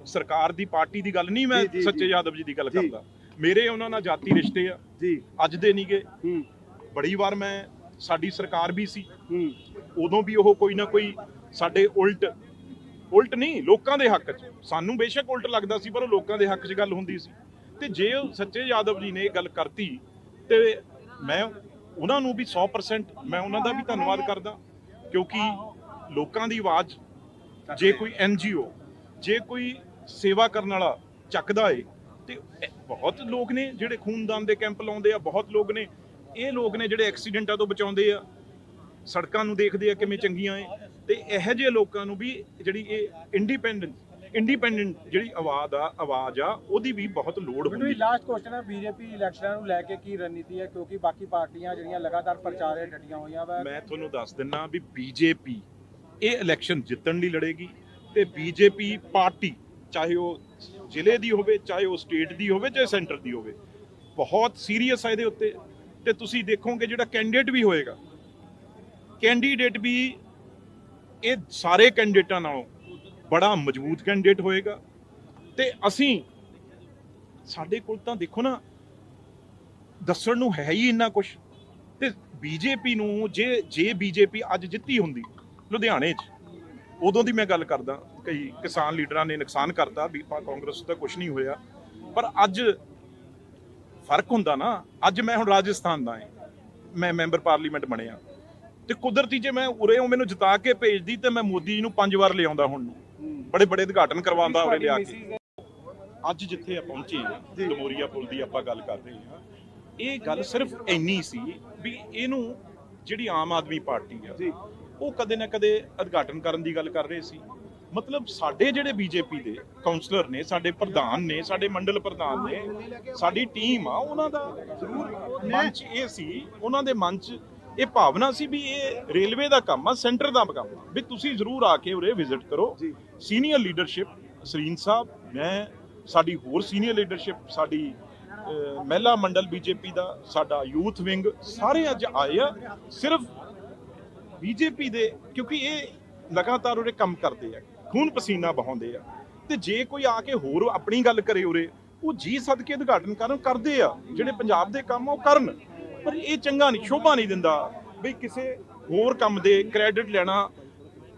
ਸਰਕਾਰ ਦੀ ਪਾਰਟੀ ਦੀ ਗੱਲ ਨਹੀਂ ਮੈਂ ਜੀ, ਜੀ, ਸੱਚੇ ਜੀ। ਯਾਦਵ ਜੀ ਦੀ ਗੱਲ ਜੀ। ਕਰਦਾ। ਮੇਰੇ ਉਹਨਾਂ ਨਾਲ ਜਾਤੀ ਰਿਸ਼ਤੇ ਆ। ਜੀ। ਅੱਜ ਦੇ ਨਹੀਂਗੇ ਹੂੰ। ਬੜੀ ਵਾਰ ਮੈਂ ਸਾਡੀ ਸਰਕਾਰ ਵੀ ਸੀ। ਹੂੰ। ਉਦੋਂ ਵੀ ਉਹ ਕੋਈ ਨਾ ਕੋਈ ਸਾਡੇ ਉਲਟ ਉਲਟ ਨਹੀਂ ਲੋਕਾਂ ਦੇ ਹੱਕ 'ਚ। ਸਾਨੂੰ ਬੇਸ਼ੱਕ ਉਲਟ ਲੱਗਦਾ ਸੀ ਪਰ ਉਹ ਲੋਕਾਂ ਦੇ ਹੱਕ 'ਚ ਗੱਲ ਹੁੰਦੀ ਸੀ। ਤੇ ਜੇ ਉਹ ਸੱਚੇ ਯਾਦਵ ਜੀ ਨੇ ਇਹ ਗੱਲ ਕਰਤੀ ਤੇ ਮੈਂ ਉਹਨਾਂ ਨੂੰ ਵੀ 100% ਮੈਂ ਉਹਨਾਂ ਦਾ ਵੀ ਧੰਨਵਾਦ ਕਰਦਾ। ਕਿਉਂਕਿ ਲੋਕਾਂ ਦੀ ਆਵਾਜ਼ ਜੇ ਕੋਈ ਐਨਜੀਓ ਜੇ ਕੋਈ ਸੇਵਾ ਕਰਨ ਵਾਲਾ ਚੱਕਦਾ ਏ। ਤੇ ਬਹੁਤ ਲੋਕ ਨੇ ਜਿਹੜੇ ਖੂਨਦਾਨ ਦੇ ਕੈਂਪ ਲਾਉਂਦੇ ਆ ਬਹੁਤ ਲੋਕ ਨੇ। ਇਹ ਲੋਕ ਨੇ ਜਿਹੜੇ ਐਕਸੀਡੈਂਟਾਂ ਤੋਂ ਬਚਾਉਂਦੇ ਆ। ਸੜਕਾਂ ਨੂੰ ਦੇਖਦੇ ਆ ਕਿਵੇਂ ਚੰਗੀਆਂ ਏ। ਤੇ ਇਹੋ ਜਿਹੇ ਲੋਕਾਂ ਨੂੰ ਵੀ ਜਿਹੜੀ ਇਹ ਇੰਡੀਪੈਂਡੈਂਟ ਇੰਡੀਪੈਂਡੈਂਟ ਜਿਹੜੀ ਆਵਾਜ਼ ਆ ਆਵਾਜ਼ ਆ ਉਹਦੀ ਵੀ ਬਹੁਤ ਲੋੜ ਹੁੰਦੀ ਜੀ ਲਾਸਟ ਕੁਐਸਚਨ ਹੈ ਬੀਜੇਪੀ ਇਲੈਕਸ਼ਨਾਂ ਨੂੰ ਲੈ ਕੇ ਕੀ ਰਣਨੀਤੀ ਹੈ? ਕਿਉਂਕਿ ਬਾਕੀ ਪਾਰਟੀਆਂ ਜਿਹੜੀਆਂ ਲਗਾਤਾਰ ਪ੍ਰਚਾਰੇ ਡਟੀਆਂ ਹੋਈਆਂ ਵਾ। ਮੈਂ ਤੁਹਾਨੂੰ ਦੱਸ ਦਿੰਨਾ ਵੀ ਬੀਜੇਪੀ ਇਹ ਇਲੈਕਸ਼ਨ ਜਿੱਤਣ ਲਈ ਲੜੇਗੀ ਤੇ ਬੀਜੇਪੀ ਪਾਰਟੀ ਚਾਹੇ ਉਹ ਜ਼ਿਲ੍ਹੇ ਦੀ ਹੋਵੇ, ਚਾਹੇ ਉਹ ਸਟੇਟ ਦੀ ਹੋਵੇ, ਚਾਹੇ ਸੈਂਟਰ ਦੀ ਹੋਵੇ। ਬਹੁਤ ਸੀਰੀਅਸ ਹੈ ਇਹਦੇ ਉੱਤੇ। ਤੇ ਤੁਸੀਂ ਦੇਖੋਗੇ ਜਿਹੜਾ ਕੈਂਡੀਡੇਟ ਵੀ ਹੋਏਗਾ। ਕੈਂਡੀਡੇਟ ਵੀ ਇਹ ਸਾਰੇ ਕੈਂਡੀਡੇਟਾਂ ਨਾਲੋਂ ਬੜਾ ਮਜ਼ਬੂਤ ਕੈਂਡੀਡੇਟ ਹੋਏਗਾ। ਤੇ ਅਸੀਂ ਸਾਡੇ ਕੋਲ ਤਾਂ ਦੇਖੋ ਨਾ, ਦੱਸਣ ਨੂੰ ਹੈ ਹੀ ਇੰਨਾ ਕੁਝ ਤੇ ਬੀਜੇਪੀ ਨੂੰ, ਜੇ ਜੇ ਬੀਜੇਪੀ ਅੱਜ ਜਿੱਤੀ ਹੁੰਦੀ, ਲੁਧਿਆਣੇ 'ਚ, ਉਦੋਂ ਦੀ ਮੈਂ ਗੱਲ ਕਰਦਾ। ਕਈ ਕਿਸਾਨ ਲੀਡਰਾਂ ਨੇ ਨੁਕਸਾਨ ਕਰਤਾ ਵੀ ਪਾ ਕਾਂਗਰਸ ਦਾ ਕੁਝ ਨਹੀਂ ਹੋਇਆ। ਪਰ ਅੱਜ ਫ਼ਰਕ ਹੁੰਦਾ ਨਾ ਅੱਜ ਮੈਂ ਹੁਣ ਰਾਜਸਥਾਨ ਦਾ ਹਾਂ। ਮੈਂ ਮੈਂਬਰ ਪਾਰਲੀਮੈਂਟ ਬਣਿਆ। ਤੇ ਕੁਦਰਤੀ ਜੇ ਮੈਂ ਉਰੇ ਉਹ ਮੈਨੂੰ ਜਿਤਾ ਕੇ ਭੇਜਦੀ ਤੇ ਮੈਂ ਮੋਦੀ ਜੀ ਨੂੰ ਪੰਜ ਵਾਰ ਲਿਆਉਂਦਾ ਹੁਣ ਨੂੰ। ਬੜੇ ਬੜੇ ਉਦਘਾਟਨ ਕਰਵਾਉਂਦਾ ਉਰੇ ਲਿਆ ਕੇ। ਅੱਜ ਜਿੱਥੇ ਆ ਪਹੁੰਚੇ ਆ ਜੀ। ਲਮੋਰੀਆ ਪੁਲ ਦੀ ਆਪਾਂ ਗੱਲ ਕਰ ਰਹੇ ਹਾਂ ਇਹ ਗੱਲ ਸਿਰਫ ਇੰਨੀ ਸੀ ਵੀ ਇਹਨੂੰ ਜਿਹੜੀ ਆਮ ਆਦਮੀ ਪਾਰਟੀ ਆ ਉਹ ਕਦੇ ਨਾ ਕਦੇ ਉਦਘਾਟਨ ਕਰਨ ਦੀ ਗੱਲ ਕਰ ਰਹੇ ਸੀ। ਮਤਲਬ ਸਾਡੇ ਜਿਹੜੇ ਬੀਜੇਪੀ ਦੇ ਕਾਉਂਸਲਰ ਨੇ ਸਾਡੇ ਪ੍ਰਧਾਨ ਨੇ ਸਾਡੇ ਮੰਡਲ ਪ੍ਰਧਾਨ ਨੇ ਸਾਡੀ ਟੀਮ ਆ ਉਹਨਾਂ ਦਾ ਜ਼ਰੂਰ ਮਨ 'ਚ ਇਹ ਸੀ ਉਹਨਾਂ ਦੇ ਮਨ 'ਚ ਇਹ ਭਾਵਨਾ ਸੀ ਵੀ ਇਹ ਰੇਲਵੇ ਦਾ ਕੰਮ ਆ ਸੈਂਟਰ ਦਾ ਕੰਮ ਆ। ਵੀ ਤੁਸੀਂ ਜ਼ਰੂਰ ਆ ਕੇ ਉਰੇ ਵਿਜ਼ਿਟ ਕਰੋ। ਸੀਨੀਅਰ ਲੀਡਰਸ਼ਿਪ ਸਰੀਨ ਸਾਹਿਬ ਮੈਂ ਸਾਡੀ ਹੋਰ ਸੀਨੀਅਰ ਲੀਡਰਸ਼ਿਪ ਸਾਡੀ ਮਹਿਲਾ ਮੰਡਲ ਬੀਜੇਪੀ ਦਾ ਸਾਡਾ ਯੂਥ ਵਿੰਗ ਸਾਰੇ ਅੱਜ ਆਏ ਆ। ਸਿਰਫ ਬੀਜੇਪੀ ਦੇ ਕਿਉਂਕਿ ਇਹ ਲਗਾਤਾਰ ਉਰੇ ਕੰਮ ਕਰਦੇ ਆ। ਖੂਨ ਪਸੀਨਾ ਬਹਾਉਂਦੇ ਆ। ਤੇ ਜੇ ਕੋਈ ਆ ਕੇ ਹੋਰ ਆਪਣੀ ਗੱਲ ਕਰੇ ਉਰੇ, ਉਹ ਜੀ ਸਦਕੇ ਉਦਘਾਟਨ ਕਰਨ ਕਰਦੇ ਆ। ਜਿਹੜੇ ਪੰਜਾਬ ਦੇ ਕੰਮ ਉਹ ਕਰਨ। ਪਰ ਇਹ ਚੰਗਾ ਨਹੀਂ, ਸ਼ੋਭਾ ਨਹੀਂ ਦਿੰਦਾ ਵੀ ਕਿਸੇ ਹੋਰ ਕੰਮ ਦੇ ਕ੍ਰੈਡਿਟ ਲੈਣਾ।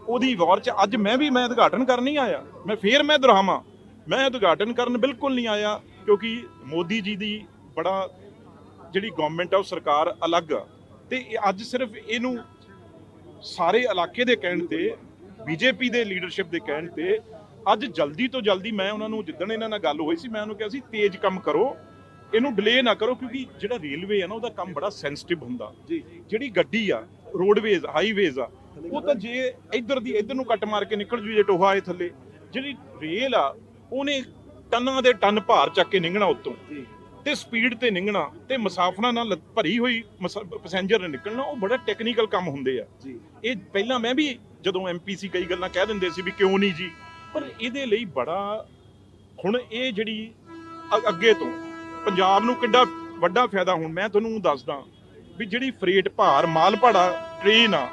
ਉਹਦੀ ਵਾਰ ਚ ਅੱਜ ਮੈਂ ਵੀ ਮੈਂ ਉਦਘਾਟਨ ਕਰਨ ਨਹੀਂ ਆਇਆ। ਮੈਂ ਫੇਰ ਮੈਂ ਦੁਹਰਾਵਾਂ ਮੈਂ ਉਦਘਾਟਨ ਕਰਨ ਬਿਲਕੁਲ ਨਹੀਂ ਆਇਆ ਕਿਉਂਕਿ ਮੋਦੀ ਜੀ ਦੀ ਬੜਾ ਜਿਹੜੀ ਗਵਰਨਮੈਂਟ ਆ, ਉਹ ਸਰਕਾਰ ਅਲੱਗ ਆ। ਤੇ ਅੱਜ ਸਿਰਫ ਇਹਨੂੰ ਸਾਰੇ ਇਲਾਕੇ ਦੇ ਕਹਿਣ ਤੇ ਬੀਜੇਪੀ ਦੇ ਲੀਡਰਸ਼ਿਪ ਦੇ ਕਹਿਣ ਤੇ ਅੱਜ ਜਲਦੀ ਤੋਂ ਜਲਦੀ ਮੈਂ ਉਹਨਾਂ ਨੂੰ ਜਿੱਦਣ ਇਹਨਾਂ ਨਾਲ ਗੱਲ ਹੋਈ ਸੀ ਮੈਂ ਉਹਨੂੰ ਕਿਹਾ ਸੀ ਤੇਜ਼ ਕੰਮ ਕਰੋ ਇਹਨੂੰ ਡਿਲੇ ਨਾ ਕਰੋ ਕਿਉਂਕਿ ਜਿਹੜਾ ਰੇਲਵੇ ਆ ਨਾ ਉਹਦਾ ਕੰਮ ਬੜਾ ਸੈਂਸਿਟਿਵ ਹੁੰਦਾ। ਜੀ। ਜਿਹੜੀ ਗੱਡੀ ਆ ਰੋਡਵੇਜ਼ ਹਾਈਵੇਜ਼ ਆ ਉਹ ਤਾਂ ਜੇ ਇੱਧਰ ਦੀ ਇੱਧਰ ਨੂੰ ਕੱਟ ਮਾਰ ਕੇ ਨਿਕਲ ਜੂ ਜੇ ਟੋਹਾ ਹੈ ਥੱਲੇ। ਜਿਹੜੀ ਰੇਲ ਆ ਉਹਨੇ ਟਨਾਂ ਦੇ ਟਨ ਭਾਰ ਚੱਕ ਕੇ ਨਿੰਗਣਾ ਉੱਤੋਂ। ਤੇ ਸਪੀਡ ਤੇ ਨਿੰਗਣਾ ਤੇ ਮੁਸਾਫਰਾਂ ਨਾਲ ਭਰੀ ਹੋਈ ਪੈਸੇਂਜਰ ਨੇ ਨਿਕਲਣਾ ਉਹ ਬੜਾ ਟੈਕਨੀਕਲ ਕੰਮ ਹੁੰਦੇ ਆ। ਜੀ। ਇਹ ਪਹਿਲਾਂ ਮੈਂ ਵੀ ਜਦੋਂ ਐਮਪੀਸੀ ਕਈ ਗੱਲਾਂ ਕਹਿ ਦਿੰਦੇ ਸੀ ਵੀ ਕਿਉਂ ਨਹੀਂ ਜੀ ਪਰ ਇਹਦੇ ਲਈ ਬੜਾ ਹੁਣ ਇਹ ਜਿਹੜੀ ਅੱਗੇ ਤੋਂ ਪੰਜਾਬ ਨੂੰ ਕਿੱਡਾ ਵੱਡਾ ਫਾਇਦਾ ਹੁਣ ਮੈਂ ਤੁਹਾਨੂੰ ਦੱਸਦਾ ਵੀ ਜਿਹੜੀ ਫਰੇਟ ਭਾਰ ਮਾਲ ਭਾੜਾ ਟ੍ਰੇਨ ਆ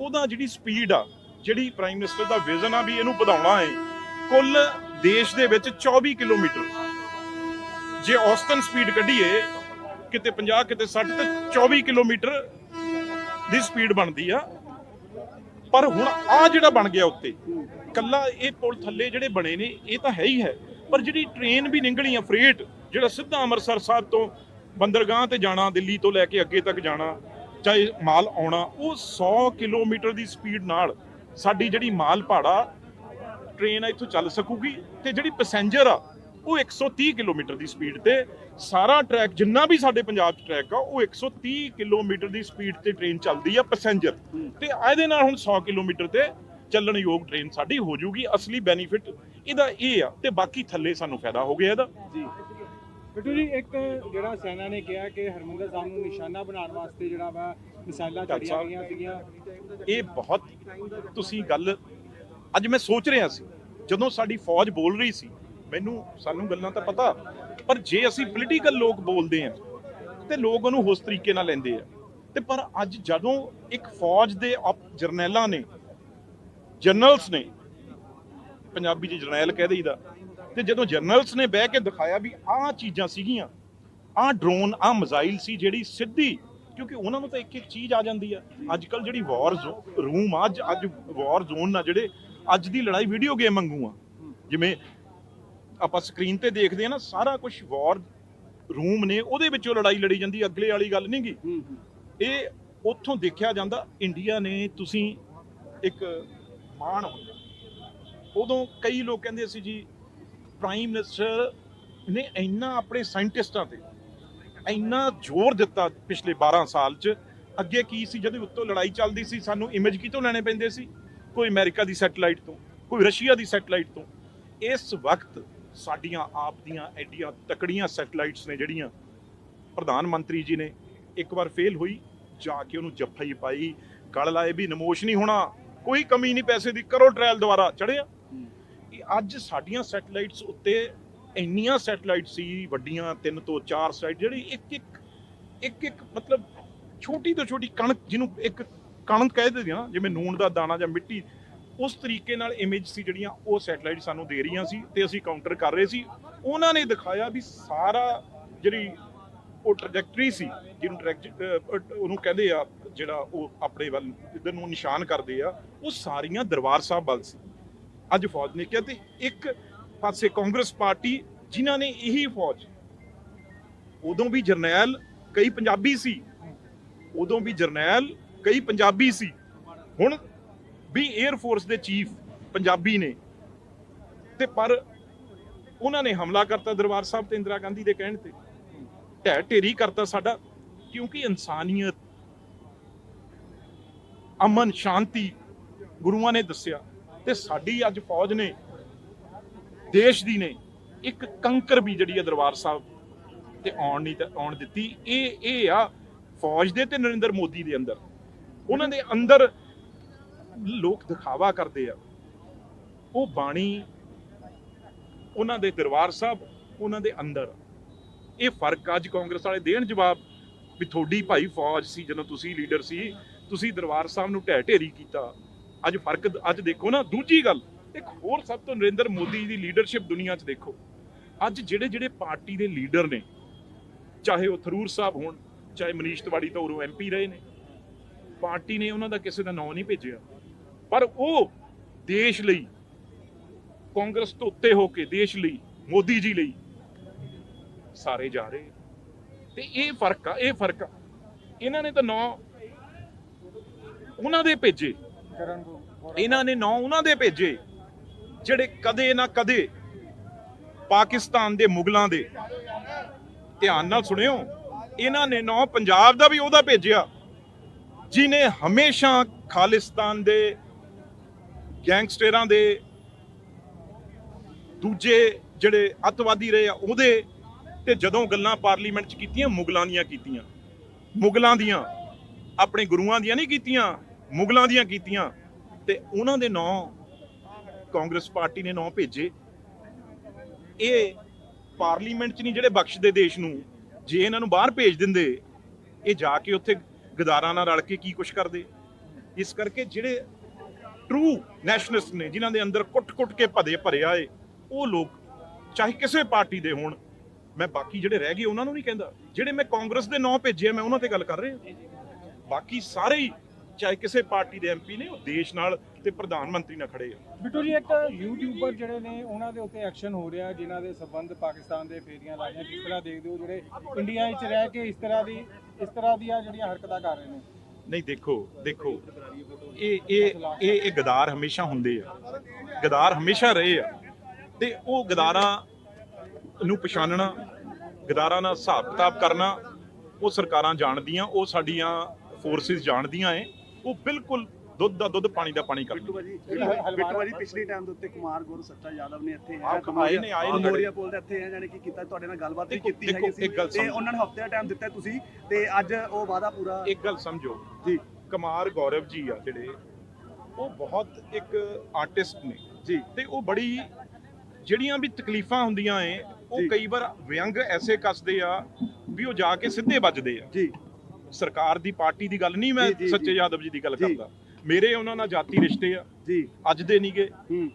ਉਹਦਾ ਜਿਹੜੀ ਸਪੀਡ ਆ ਜਿਹੜੀ ਪ੍ਰਾਈਮ ਮਿਨਿਸਟਰ ਦਾ ਵਿਜ਼ਨ ਆ ਵੀ ਇਹਨੂੰ ਵਧਾਉਣਾ ਹੈ ਕੁੱਲ ਦੇਸ਼ ਦੇ ਵਿੱਚ 24 ਕਿਲੋਮੀਟਰ। ਜੇ ਔਸਤਨ ਸਪੀਡ ਕੱਢੀਏ, ਕਿਤੇ 50 ਕਿਤੇ 60 ਤੇ 24 ਕਿਲੋਮੀਟਰ ਦੀ ਸਪੀਡ ਬਣਦੀ ਆ। ਪਰ ਹੁਣ ਆ ਜਿਹੜਾ ਬਣ ਗਿਆ ਉੱਤੇ, ਕੱਲਾ ਇਹ ਪੁਲ ਥੱਲੇ ਜਿਹੜੇ ਬਣੇ ਨੇ, ਇਹ ਤਾਂ ਹੈ ਹੀ ਹੈ। ਪਰ ਜਿਹੜੀ ਟ੍ਰੇਨ ਵੀ ਨਿਕਲਣੀ ਆ ਫਰੇਟ ਜਿਹੜਾ ਸਿੱਧਾ ਅੰਮ੍ਰਿਤਸਰ ਸਾਹਿਬ ਤੋਂ ਬੰਦਰਗਾਹ ਤੇ ਜਾਣਾ, ਦਿੱਲੀ ਤੋਂ ਲੈ ਕੇ ਅੱਗੇ ਤੱਕ ਜਾਣਾ, ਚਾਹੇ ਮਾਲ ਆਉਣਾ, ਉਹ 100 ਕਿਲੋਮੀਟਰ ਦੀ ਸਪੀਡ ਨਾਲ ਸਾਡੀ ਜਿਹੜੀ ਮਾਲ ਭਾੜਾ ਟ੍ਰੇਨ ਇੱਥੋਂ ਚੱਲ ਸਕੂਗੀ ਤੇ ਜਿਹੜੀ ਪੈਸੇਂਜਰ ਆ ਉਹ 130 ਕਿਲੋਮੀਟਰ ਦੀ ਸਪੀਡ ਤੇ ਸਾਰਾ ਟਰੈਕ ਜਿੰਨਾ ਵੀ ਸਾਡੇ ਪੰਜਾਬ 'ਚ ਟਰੈਕ ਆ ਉਹ 130 ਕਿਲੋਮੀਟਰ ਦੀ ਸਪੀਡ ਤੇ ਟ੍ਰੇਨ ਚੱਲਦੀ ਆ ਪੈਸੇਂਜਰ। ਤੇ ਇਹਦੇ ਨਾਲ ਹੁਣ 100 ਕਿਲੋਮੀਟਰ ਤੇ ਚੱਲਣ ਯੋਗ ਟ੍ਰੇਨ ਸਾਡੀ ਹੋ ਜਾਊਗੀ ਅਸਲੀ ਬੈਨੀਫਿਟ ਇਹਦਾ ਇਹ ਆ ਤੇ ਬਾਕੀ ਥੱਲੇ ਸਾਨੂੰ ਫਾਇਦਾ ਹੋ ਗਿਆ ਇਹਦਾ। ਜੀ। ਬਿੱਟੂ ਜੀ ਇੱਕ ਜਿਹੜਾ ਸੈਨਾ ਨੇ ਕਿਹਾ ਕਿ ਹਰਮੰਦਰ ਸਾਹਿਬ ਨੂੰ ਨਿਸ਼ਾਨਾ ਬਣਾਉਣ ਵਾਸਤੇ ਜਿਹੜਾ ਵਾ ਮਿਸਾਈਲਾਂ ਸਾਹਿਬ। ਗਈਆਂ ਸੀਗੀਆਂ। ਇਹ ਬਹੁਤ ਤੁਸੀਂ ਗੱਲ ਅੱਜ ਮੈਂ ਸੋਚ ਰਿਹਾ ਸੀ ਜਦੋਂ ਸਾਡੀ ਫੌਜ ਬੋਲ ਰਹੀ ਸੀ ਮੈਨੂੰ ਸਾਨੂੰ ਗੱਲਾਂ ਤਾਂ ਪਤਾ, ਪਰ ਜੇ ਅਸੀਂ ਪੋਲੀਟੀਕਲ ਲੋਕ ਬੋਲਦੇ ਆ ਤੇ ਲੋਕ ਉਹਨੂੰ ਉਸ ਤਰੀਕੇ ਨਾਲ ਲੈਂਦੇ ਆ। ਤੇ ਪਰ ਅੱਜ ਜਦੋਂ ਇੱਕ ਫੌਜ ਦੇ ਜਰਨੈਲਾਂ ਨੇ, ਜਨਰਲਸ ਨੇ, ਪੰਜਾਬੀ ਚ ਜਰਨੈਲ ਕਹਿ ਦਈਦਾ, ਤੇ ਜਦੋਂ ਜਰਨਲਸ ਨੇ ਬਹਿ ਕੇ ਦਿਖਾਇਆ ਵੀ ਆਹ ਚੀਜ਼ਾਂ ਸੀਗੀਆਂ, ਆਹ ਡਰੋਨ, ਆਹ ਮਿਜ਼ਾਈਲ ਸੀ ਜਿਹੜੀ ਸਿੱਧੀ, ਕਿਉਂਕਿ ਉਹਨਾਂ ਨੂੰ ਤਾਂ ਇੱਕ ਇੱਕ ਚੀਜ਼ ਆ ਜਾਂਦੀ ਆ। ਅੱਜ ਕੱਲ ਜਿਹੜੀ ਵਾਰ ਰੂਮ ਆ, ਅੱਜ ਅੱਜ ਵਾਰ ਜ਼ੋਨ ਆ ਜਿਹੜੇ, ਅੱਜ ਦੀ ਲੜਾਈ ਵੀਡੀਓ ਗੇਮ ਵਾਂਗੂ ਆ। ਜਿਵੇਂ ਆਪਾਂ ਸਕਰੀਨ ਤੇ ਦੇਖਦੇ ਆ ਨਾ ਸਾਰਾ ਕੁਝ ਵਾਰ ਰੂਮ ਨੇ ਉਹਦੇ ਵਿੱਚੋਂ ਲੜਾਈ ਲੜੀ ਜਾਂਦੀ ਅਗਲੇ ਵਾਲੀ ਗੱਲ ਨਹੀਂ ਗੀ। ਹੂੰ ਹੂੰ। ਇਹ ਉੱਥੋਂ ਦੇਖਿਆ ਜਾਂਦਾ ਇੰਡੀਆ ਨੇ ਤੁਸੀਂ ਇੱਕ ਮਾਣ ਹੁੰਦਾ ਉਦੋਂ ਕਈ ਲੋਕ ਕਹਿੰਦੇ ਸੀ ਜੀ ਪ੍ਰਾਈਮ ਮਿਨਿਸਟਰ ਨੇ ਇੰਨਾ ਆਪਣੇ ਸਾਇੰਟਿਸਟਾਂ ਤੇ ਇੰਨਾ ਜ਼ੋਰ ਦਿੱਤਾ ਪਿਛਲੇ 12 ਸਾਲ ਚ ਅੱਗੇ ਕੀ ਸੀ ਜਦੋਂ ਉੱਤੋਂ ਲੜਾਈ ਚੱਲਦੀ ਸੀ ਸਾਨੂੰ ਇਮੇਜ ਕਿਤੋਂ ਲੈਣੇ ਪੈਂਦੇ ਸੀ? ਕੋਈ ਅਮਰੀਕਾ ਦੀ ਸੈਟੇਲਾਈਟ ਤੋਂ ਕੋਈ ਰਸ਼ੀਆ ਦੀ ਸੈਟੇਲਾਈਟ ਤੋਂ। ਇਸ ਵਕਤ ਸਾਡੀਆਂ ਆਪ ਦੀਆਂ ਐਡੀਆਂ ਤਕੜੀਆਂ ਸੈਟੇਲਾਈਟਸ ਨੇ ਜਿਹੜੀਆਂ ਪ੍ਰਧਾਨ ਮੰਤਰੀ ਜੀ ਨੇ ਇੱਕ ਵਾਰ ਫੇਲ ਹੋਈ, ਜਾ ਕੇ ਉਹਨੂੰ ਜੱਫਾ ਹੀ ਪਾਈ, ਗਲ ਲਾਏ ਵੀ ਨਮੋਸ਼ ਨਹੀਂ ਹੋਣਾ, ਕੋਈ ਕਮੀ ਨਹੀਂ ਪੈਸੇ ਦੀ, ਕਰੋ ਟ੍ਰਾਇਲ ਦੁਬਾਰਾ ਚੜਿਆ ਇਹ ਅੱਜ ਸਾਡੀਆਂ ਸੈਟੇਲਾਈਟਸ ਉੱਤੇ ਇੰਨੀਆਂ ਸੈਟੇਲਾਈਟ ਸੀ, ਵੱਡੀਆਂ, ਤਿੰਨ ਤੋਂ ਚਾਰ ਸਾਈਡ ਜਿਹੜੀ ਇੱਕ ਇੱਕ ਇੱਕ ਇੱਕ ਮਤਲਬ ਛੋਟੀ ਤੋਂ ਛੋਟੀ ਕਣਕ ਜਿਹਨੂੰ ਇੱਕ ਕਣਕ ਕਹਿ ਦਿੰਦੇ ਆ ਜਿਵੇਂ ਨੂਣ ਦਾ ਦਾਣਾ ਜਾਂ ਮਿੱਟੀ ਉਸ ਤਰੀਕੇ ਨਾਲ ਇਮੇਜ ਸੀ ਜਿਹੜੀਆਂ ਉਹ ਸੈਟੇਲਾਈਟ ਸਾਨੂੰ ਦੇ ਰਹੀਆਂ ਸੀ ਤੇ ਅਸੀਂ ਕਾਊਂਟਰ ਕਰ ਰਹੇ ਸੀ। ਉਹਨਾਂ ਨੇ ਦਿਖਾਇਆ ਵੀ ਸਾਰਾ ਜਿਹੜੀ ਉਹ ਟ੍ਰੈਜੈਕਟਰੀ ਸੀ, ਜਿਹਨੂੰ ਉਹਨੂੰ ਕਹਿੰਦੇ ਆ, ਜਿਹੜਾ ਉਹ ਆਪਣੇ ਵੱਲ ਇਧਰ ਨੂੰ ਨਿਸ਼ਾਨ ਕਰਦੇ ਆ, ਉਹ ਸਾਰੀਆਂ ਦਰਬਾਰ ਸਾਹਿਬ ਵੱਲ ਸੀ। ਅੱਜ ਫੌਜ ਨੇ ਕਿਹਾ ਤੇ ਇੱਕ ਪਾਸੇ ਕਾਂਗਰਸ ਪਾਰਟੀ ਜਿਨ੍ਹਾਂ ਨੇ ਇਹੀ ਫੌਜ, ਉਦੋਂ ਵੀ ਜਰਨੈਲ, ਕਈ ਪੰਜਾਬੀ ਸੀ, ਉਦੋਂ ਵੀ ਜਰਨੈਲ, ਕਈ ਪੰਜਾਬੀ ਸੀ। ਹੁਣ ਵੀ 에ਅਰ ਫੋਰਸ ਦੇ ਚੀਫ ਪੰਜਾਬੀ ਨੇ ਤੇ ਪਰ ਉਹਨਾਂ ਨੇ ਹਮਲਾ ਕਰਤਾ ਦਰਬਾਰ ਸਾਹਿਬ ਤੇ ਇੰਦਰਾ ਗਾਂਧੀ ਦੇ ਕਹਿਣ ਤੇ। ਢਹਿ ਢੇਰੀ ਕਰਤਾ ਸਾਡਾ, ਕਿਉਂਕਿ ਇਨਸਾਨੀਅਤ, ਅਮਨ, ਸ਼ਾਂਤੀ ਗੁਰੂਆਂ ਨੇ ਦੱਸਿਆ ਤੇ ਸਾਡੀ ਅੱਜ ਫੌਜ ਨੇ, ਦੇਸ਼ ਦੀ ਨੇ, ਇੱਕ ਕੰਕਰ ਵੀ ਜਿਹੜੀ ਹੈ ਦਰਬਾਰ ਸਾਹਿਬ ਤੇ ਆਉਣ ਨਹੀਂ ਆਉਣ ਦਿੱਤੀ। ਇਹ ਇਹ ਆ ਫੌਜ ਦੇ ਤੇ ਨਰਿੰਦਰ ਮੋਦੀ ਦੇ ਅੰਦਰ। ਉਹਨਾਂ ਦੇ ਅੰਦਰ ਲੋਕ ਦਿਖਾਵਾ ਕਰਦੇ ਆ। ਉਹ ਬਾਣੀ ਉਹਨਾਂ ਦੇ ਦਰਬਾਰ ਸਾਹਿਬ, ਉਹਨਾਂ ਦੇ ਅੰਦਰ। ਇਹ ਫ਼ਰਕ ਅੱਜ ਕਾਂਗਰਸ ਵਾਲੇ ਦੇਣ ਜਵਾਬ ਵੀ ਤੁਹਾਡੀ ਭਾਈ ਫੌਜ ਸੀ, ਜਦੋਂ ਤੁਸੀਂ ਲੀਡਰ ਸੀ, ਤੁਸੀਂ ਦਰਬਾਰ ਸਾਹਿਬ ਨੂੰ ਢਹਿ ਢੇਰੀ ਕੀਤਾ। ਅੱਜ ਫ਼ਰਕ ਅੱਜ ਦੇਖੋ ਨਾ, ਦੂਜੀ ਗੱਲ, ਇੱਕ ਹੋਰ ਸਭ ਤੋਂ ਨਰਿੰਦਰ ਮੋਦੀ ਦੀ ਲੀਡਰਸ਼ਿਪ ਦੁਨੀਆ 'ਚ ਦੇਖੋ। ਅੱਜ ਜਿਹੜੇ ਜਿਹੜੇ ਪਾਰਟੀ ਦੇ ਲੀਡਰ ਨੇ, ਚਾਹੇ ਉਹ ਥਰੂਰ ਸਾਹਿਬ ਹੋਣ, ਚਾਹੇ ਮਨੀਸ਼ ਤਿਵਾੜੀ ਤਾਂ ਉਰੋਂ ਐਮਪੀ ਰਹੇ ਨੇ। ਪਾਰਟੀ ਨੇ ਉਹਨਾਂ ਦਾ ਕਿਸੇ ਦਾ ਨਾਂ ਨਹੀਂ ਭੇਜਿਆ। ਪਰ ਉਹ ਦੇਸ਼ ਲਈ, ਕਾਂਗਰਸ ਤੋਂ ਉੱਤੇ ਹੋ ਕੇ ਦੇਸ਼ ਲਈ, ਮੋਦੀ ਜੀ ਲਈ ਸਾਰੇ ਜਾ ਰਹੇ ਤੇ ਇਹ ਫ਼ਰਕ ਆ, ਇਹ ਫ਼ਰਕ ਆ। ਇਹਨਾਂ ਨੇ ਤਾਂ ਨੌ ਉਹਨਾਂ ਦੇ ਭੇਜੇ। ਇਹਨਾਂ ਨੇ ਨੌ ਉਹਨਾਂ ਦੇ ਭੇਜੇ, ਜਿਹੜੇ ਕਦੇ ਨਾ ਕਦੇ ਪਾਕਿਸਤਾਨ ਦੇ ਮੁਗਲਾਂ ਦੇ। ਧਿਆਨ ਨਾਲ ਸੁਣਿਓ, ਇਹਨਾਂ ਨੇ ਨੌ ਪੰਜਾਬ ਦਾ ਵੀ ਉਹਦਾ ਭੇਜਿਆ ਜਿਨੇ ਹਮੇਸ਼ਾ ਖਾਲਿਸਤਾਨ ਦੇ ਗੈਂਗਸਟਰਾਂ ਦੇ ਦੂਜੇ ਜਿਹੜੇ ਅੱਤਵਾਦੀ ਰਹੇ ਆ, ਉਹਦੇ ਤੇ ਜਦੋਂ ਗੱਲਾਂ ਪਾਰਲੀਮੈਂਟ 'ਚ ਕੀਤੀਆਂ, ਮੁਗਲਾਂ ਦੀਆਂ ਕੀਤੀਆਂ। ਮੁਗਲਾਂ ਦੀਆਂ, ਆਪਣੇ ਗੁਰੂਆਂ ਦੀਆਂ ਨਹੀਂ ਕੀਤੀਆਂ, ਮੁਗਲਾਂ ਦੀਆਂ ਕੀਤੀਆਂ। ਤੇ ਉਹਨਾਂ ਦੇ ਨਾਂ, ਕਾਂਗਰਸ ਪਾਰਟੀ ਨੇ ਨਾਂ ਭੇਜੇ। ਇਹ ਪਾਰਲੀਮੈਂਟ 'ਚ ਨਹੀਂ, ਜਿਹੜੇ ਬਖਸ਼ਦੇ ਦੇਸ਼ ਨੂੰ, ਜੇ ਇਹਨਾਂ ਨੂੰ ਬਾਹਰ ਭੇਜ ਦਿੰਦੇ, ਇਹ ਜਾ ਕੇ ਉੱਥੇ ਗਦਾਰਾਂ ਨਾਲ ਰਲ ਕੇ ਕੀ ਕੁਛ ਕਰਦੇ? ਇਸ ਕਰਕੇ ਜਿਹੜੇ ਟਰੂ ਨੈਸ਼ਨਲਿਸਟ ਨੇ ਜਿਨ੍ਹਾਂ ਦੇ ਅੰਦਰ ਕੁੱਟ-ਕੁੱਟ ਕੇ ਭਦੇ ਭਰਿਆ ਏ ਉਹ ਲੋਕ ਚਾਹੇ ਕਿਸੇ ਪਾਰਟੀ ਦੇ ਹੋਣ ਮੈਂ ਬਾਕੀ ਜਿਹੜੇ ਰਹਿ ਗਏ ਉਹਨਾਂ ਨੂੰ ਨਹੀਂ ਕਹਿੰਦਾ। ਜਿਹੜੇ ਮੈਂ ਕਾਂਗਰਸ ਦੇ ਨਾਂ ਭੇਜੇ ਮੈਂ ਉਹਨਾਂ ਤੇ ਗੱਲ ਕਰ ਰਿਹਾ। ਬਾਕੀ ਸਾਰੇ ਹੀ ਚਾਹੇ ਕਿਸੇ ਪਾਰਟੀ ਦੇ ਐਮਪੀ ਨੇ ਉਹ ਦੇਸ਼ ਨਾਲ ਤੇ ਪ੍ਰਧਾਨ ਮੰਤਰੀ ਨਾਲ ਖੜੇ ਆ। ਬਿੱਟੂ ਜੀ ਇੱਕ ਯੂਟਿਊਬਰ ਜਿਹੜੇ ਨੇ ਉਹਨਾਂ ਦੇ ਉੱਤੇ ਐਕਸ਼ਨ ਹੋ ਰਿਹਾ ਜਿਨ੍ਹਾਂ ਦੇ ਸਬੰਧ ਪਾਕਿਸਤਾਨ ਦੇ ਫੇਰੀਆਂ ਲਾਈਆਂ। ਕਿਸ ਤਰ੍ਹਾਂ ਦੇਖਦੇ ਹੋ ਜਿਹੜੇ ਇੰਡੀਆ ਵਿੱਚ ਰਹਿ ਕੇ ਇਸ ਤਰ੍ਹਾਂ ਦੀ ਇਸ ਤਰ੍ਹਾਂ ਦੀਆਂ ਜਿਹੜੀਆਂ ਹਰਕਤਾਂ ਕਰ ਰਹੇ ਨੇ। ਨਹੀਂ ਦੇਖੋ ਦੇਖੋ। ਇਹ ਇਹ ਇਹ ਇਹ ਗਦਾਰ ਹਮੇਸ਼ਾ ਹੁੰਦੇ ਆ। ਗਦਾਰ ਹਮੇਸ਼ਾ ਰਹੇ ਆ। ਤੇ ਉਹ ਗਦਾਰਾਂ ਨੂੰ ਪਛਾਣਨਾ ਗਦਾਰਾਂ ਨਾਲ ਹਿਸਾਬ ਕਿਤਾਬ ਕਰਨਾ ਉਹ ਸਰਕਾਰਾਂ ਜਾਣਦੀਆਂ ਉਹ ਸਾਡੀਆਂ ਫੋਰਸਿਸ ਜਾਣਦੀਆਂ ਏ। ਉਹ ਬਿਲਕੁਲ ਦੁੱਧ ਦਾ ਦੁੱਧ ਪਾਣੀ ਦਾ ਪਾਣੀ ਬਿੱਟੂ ਕਰਦੀਆਂ ਭਾਜੀ ਬਿੱਟੂ ਭਾਜੀ ਪਿਛਲੀ ਟਾਈਮ ਦੇ ਉੱਤੇ ਕੁਮਾਰ ਗੁਰੂ ਸੱਚਾ ਯਾਦਵ ਨੇ ਇੱਥੇ ਆਹ ਆਏ ਨੇ, ਆਏ ਨੇ ਮੋਰੀਆ ਪੁੱਲ ਦੇ ਇੱਥੇ ਹੈ ਜਾਨੀ ਕਿ ਕੀਤਾ ਤੁਹਾਡੇ ਨਾਲ ਗੱਲਬਾਤ ਵੀ ਦੇਖੋ- ਕੀਤੀ ਦੇਖੋ, ਹੈਗੀ ਸੀ। ਇੱਕ ਗੱਲ ਤੇ ਸਮਝੋ। ਉਹਨਾਂ ਨੇ ਹਫ਼ਤੇ ਦਾ ਟਾਈਮ ਦਿੱਤਾ ਤੁਸੀਂ ਤੇ ਅੱਜ ਉਹ ਵਾਦਾ ਪੂਰਾ ਇੱਕ ਗੱਲ ਸਮਝੋ। ਜੀ। ਕੁਮਾਰ ਗੌਰਵ ਜੀ ਆ ਜਿਹੜੇ ਉਹ ਬਹੁਤ ਇੱਕ ਆਰਟਿਸਟ ਨੇ। ਜੀ। ਤੇ ਉਹ ਬੜੀ ਜਿਹੜੀਆਂ ਵੀ ਤਕਲੀਫਾਂ ਹੁੰਦੀਆਂ ਏ ਉਹ ਜੀ। ਕਈ ਵਾਰ ਵਿਅੰਗ ਐਸੇ ਕੱਸਦੇ ਆ ਵੀ ਉਹ ਜਾ ਕੇ ਸਿੱਧੇ ਵੱਜਦੇ ਆ। ਜੀ। ਸਰਕਾਰ ਦੀ ਪਾਰਟੀ ਦੀ ਗੱਲ ਨਹੀਂ ਮੈਂ ਜੀ, ਜੀ, ਸੱਚੇ ਜੀ। ਯਾਦਵ ਜੀ ਦੀ ਗੱਲ ਜੀ। ਕਰਦਾ। ਮੇਰੇ ਉਹਨਾਂ ਨਾਲ ਜਾਤੀ ਰਿਸ਼ਤੇ ਆ। ਜੀ। ਅੱਜ ਦੇ ਨਹੀਂਗੇ ਹੂੰ।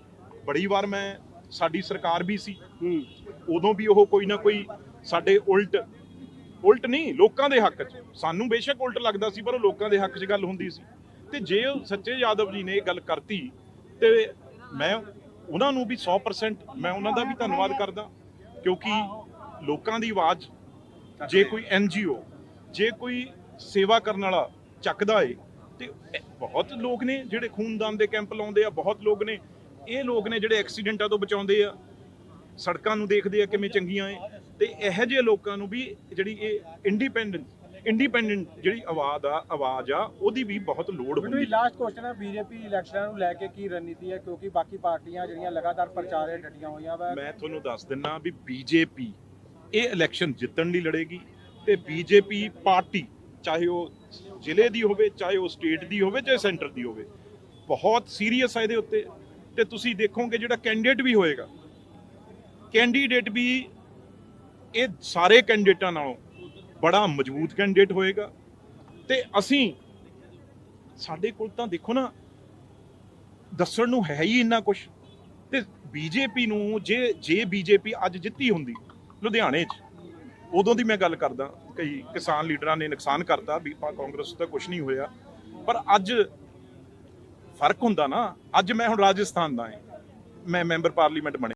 ਬੜੀ ਵਾਰ ਮੈਂ ਸਾਡੀ ਸਰਕਾਰ ਵੀ ਸੀ। ਹੂੰ। ਉਦੋਂ ਵੀ ਉਹ ਕੋਈ ਨਾ ਕੋਈ ਸਾਡੇ ਉਲਟ ਉਲਟ ਨਹੀਂ, ਲੋਕਾਂ ਦੇ ਹੱਕ 'ਚ। ਸਾਨੂੰ ਬੇਸ਼ੱਕ ਉਲਟ ਲੱਗਦਾ ਸੀ, ਪਰ ਉਹ ਲੋਕਾਂ ਦੇ ਹੱਕ 'ਚ ਗੱਲ ਹੁੰਦੀ ਸੀ। ਤੇ ਜੇ ਉਹ ਸੱਚੇ ਯਾਦਵ ਜੀ ਨੇ ਇਹ ਗੱਲ ਕਰਤੀ, ਤੇ ਮੈਂ ਉਹਨਾਂ ਨੂੰ ਵੀ 100% ਮੈਂ ਉਹਨਾਂ ਦਾ ਵੀ ਧੰਨਵਾਦ ਕਰਦਾ, ਕਿਉਂਕਿ ਲੋਕਾਂ ਦੀ ਆਵਾਜ਼, ਜੇ ਕੋਈ ਐਨਜੀਓ ਜੇ ਕੋਈ ਸੇਵਾ ਕਰਨ ਵਾਲਾ ਚੱਕਦਾ ਏ, ਤੇ ਬਹੁਤ ਲੋਕ ਨੇ ਜਿਹੜੇ ਖੂਨਦਾਨ ਦੇ ਕੈਂਪ ਲਾਉਂਦੇ ਆ, ਬਹੁਤ ਲੋਕ ਨੇ। ਇਹ ਲੋਕ ਨੇ ਜਿਹੜੇ ਐਕਸੀਡੈਂਟਾਂ ਤੋਂ ਬਚਾਉਂਦੇ ਆ, ਸੜਕਾਂ ਨੂੰ ਦੇਖਦੇ ਆ ਕਿਵੇਂ ਚੰਗੀਆਂ ਏ। ਤੇ ਇਹੋ ਜਿਹੇ ਲੋਕਾਂ ਨੂੰ ਵੀ ਜਿਹੜੀ ਇਹ ਇੰਡੀਪੈਂਡੈਂਟ ਇੰਡੀਪੈਂਡੈਂਟ ਜਿਹੜੀ ਆਵਾਜ਼ ਆ ਆਵਾਜ਼ ਆ ਉਹਦੀ ਵੀ ਬਹੁਤ ਲੋੜ ਹੁੰਦੀ ਲਾਸਟ ਕੁਐਸਚਨ ਹੈ ਬੀਜੇਪੀ ਇਲੈਕਸ਼ਨਾਂ ਨੂੰ ਲੈ ਕੇ ਕੀ ਰਣਨੀਤੀ ਹੈ? ਕਿਉਂਕਿ ਬਾਕੀ ਪਾਰਟੀਆਂ ਜਿਹੜੀਆਂ ਲਗਾਤਾਰ ਪ੍ਰਚਾਰੇ ਡਟੀਆਂ ਹੋਈਆਂ ਵਾ। ਮੈਂ ਤੁਹਾਨੂੰ ਦੱਸ ਦਿੰਨਾ ਵੀ ਬੀਜੇਪੀ ਇਹ ਇਲੈਕਸ਼ਨ ਜਿੱਤਣ ਲਈ ਲੜੇਗੀ ਤੇ ਬੀਜੇਪੀ ਪਾਰਟੀ ਚਾਹੇ ਉਹ ਜ਼ਿਲ੍ਹੇ ਦੀ ਹੋਵੇ ਚਾਹੇ ਉਹ ਸਟੇਟ ਦੀ ਹੋਵੇ ਚਾਹੇ ਸੈਂਟਰ ਦੀ ਹੋਵੇ ਬਹੁਤ ਸੀਰੀਅਸ ਹੈ ਇਹਦੇ ਉੱਤੇ। ਤੇ ਤੁਸੀਂ ਦੇਖੋਗੇ ਜਿਹੜਾ ਕੈਂਡੀਡੇਟ ਵੀ ਹੋਏਗਾ ਕੈਂਡੀਡੇਟ ਵੀ ਇਹ ਸਾਰੇ ਕੈਂਡੀਡੇਟਾਂ ਨਾਲੋਂ ਬੜਾ ਮਜ਼ਬੂਤ ਕੈਂਡੀਡੇਟ ਹੋਏਗਾ। ਤੇ ਅਸੀਂ ਸਾਡੇ ਕੋਲ ਤਾਂ ਦੇਖੋ ਨਾ, ਦੱਸਣ ਨੂੰ ਹੈ ਹੀ ਇੰਨਾ ਕੁਝ ਤੇ ਬੀਜੇਪੀ ਨੂੰ ਜੇ ਜੇ ਬੀਜੇਪੀ ਅੱਜ ਜਿੱਤੀ ਹੁੰਦੀ ਲੁਧਿਆਣੇ 'ਚ, ਉਦੋਂ ਦੀ ਮੈਂ ਗੱਲ ਕਰਦਾ, ਕਈ ਕਿਸਾਨ ਲੀਡਰਾਂ ਨੇ ਨੁਕਸਾਨ ਕਰਤਾ, ਵੀ ਕਾਂਗਰਸ ਤਾਂ ਕੁਝ ਨਹੀਂ ਹੋਇਆ। ਪਰ ਅੱਜ ਫ਼ਰਕ ਹੁੰਦਾ ਨਾ, ਅੱਜ ਮੈਂ ਹੁਣ ਰਾਜਸਥਾਨ ਦਾ ਹਾਂ, ਮੈਂ ਮੈਂਬਰ ਪਾਰਲੀਮੈਂਟ ਬਣਿਆ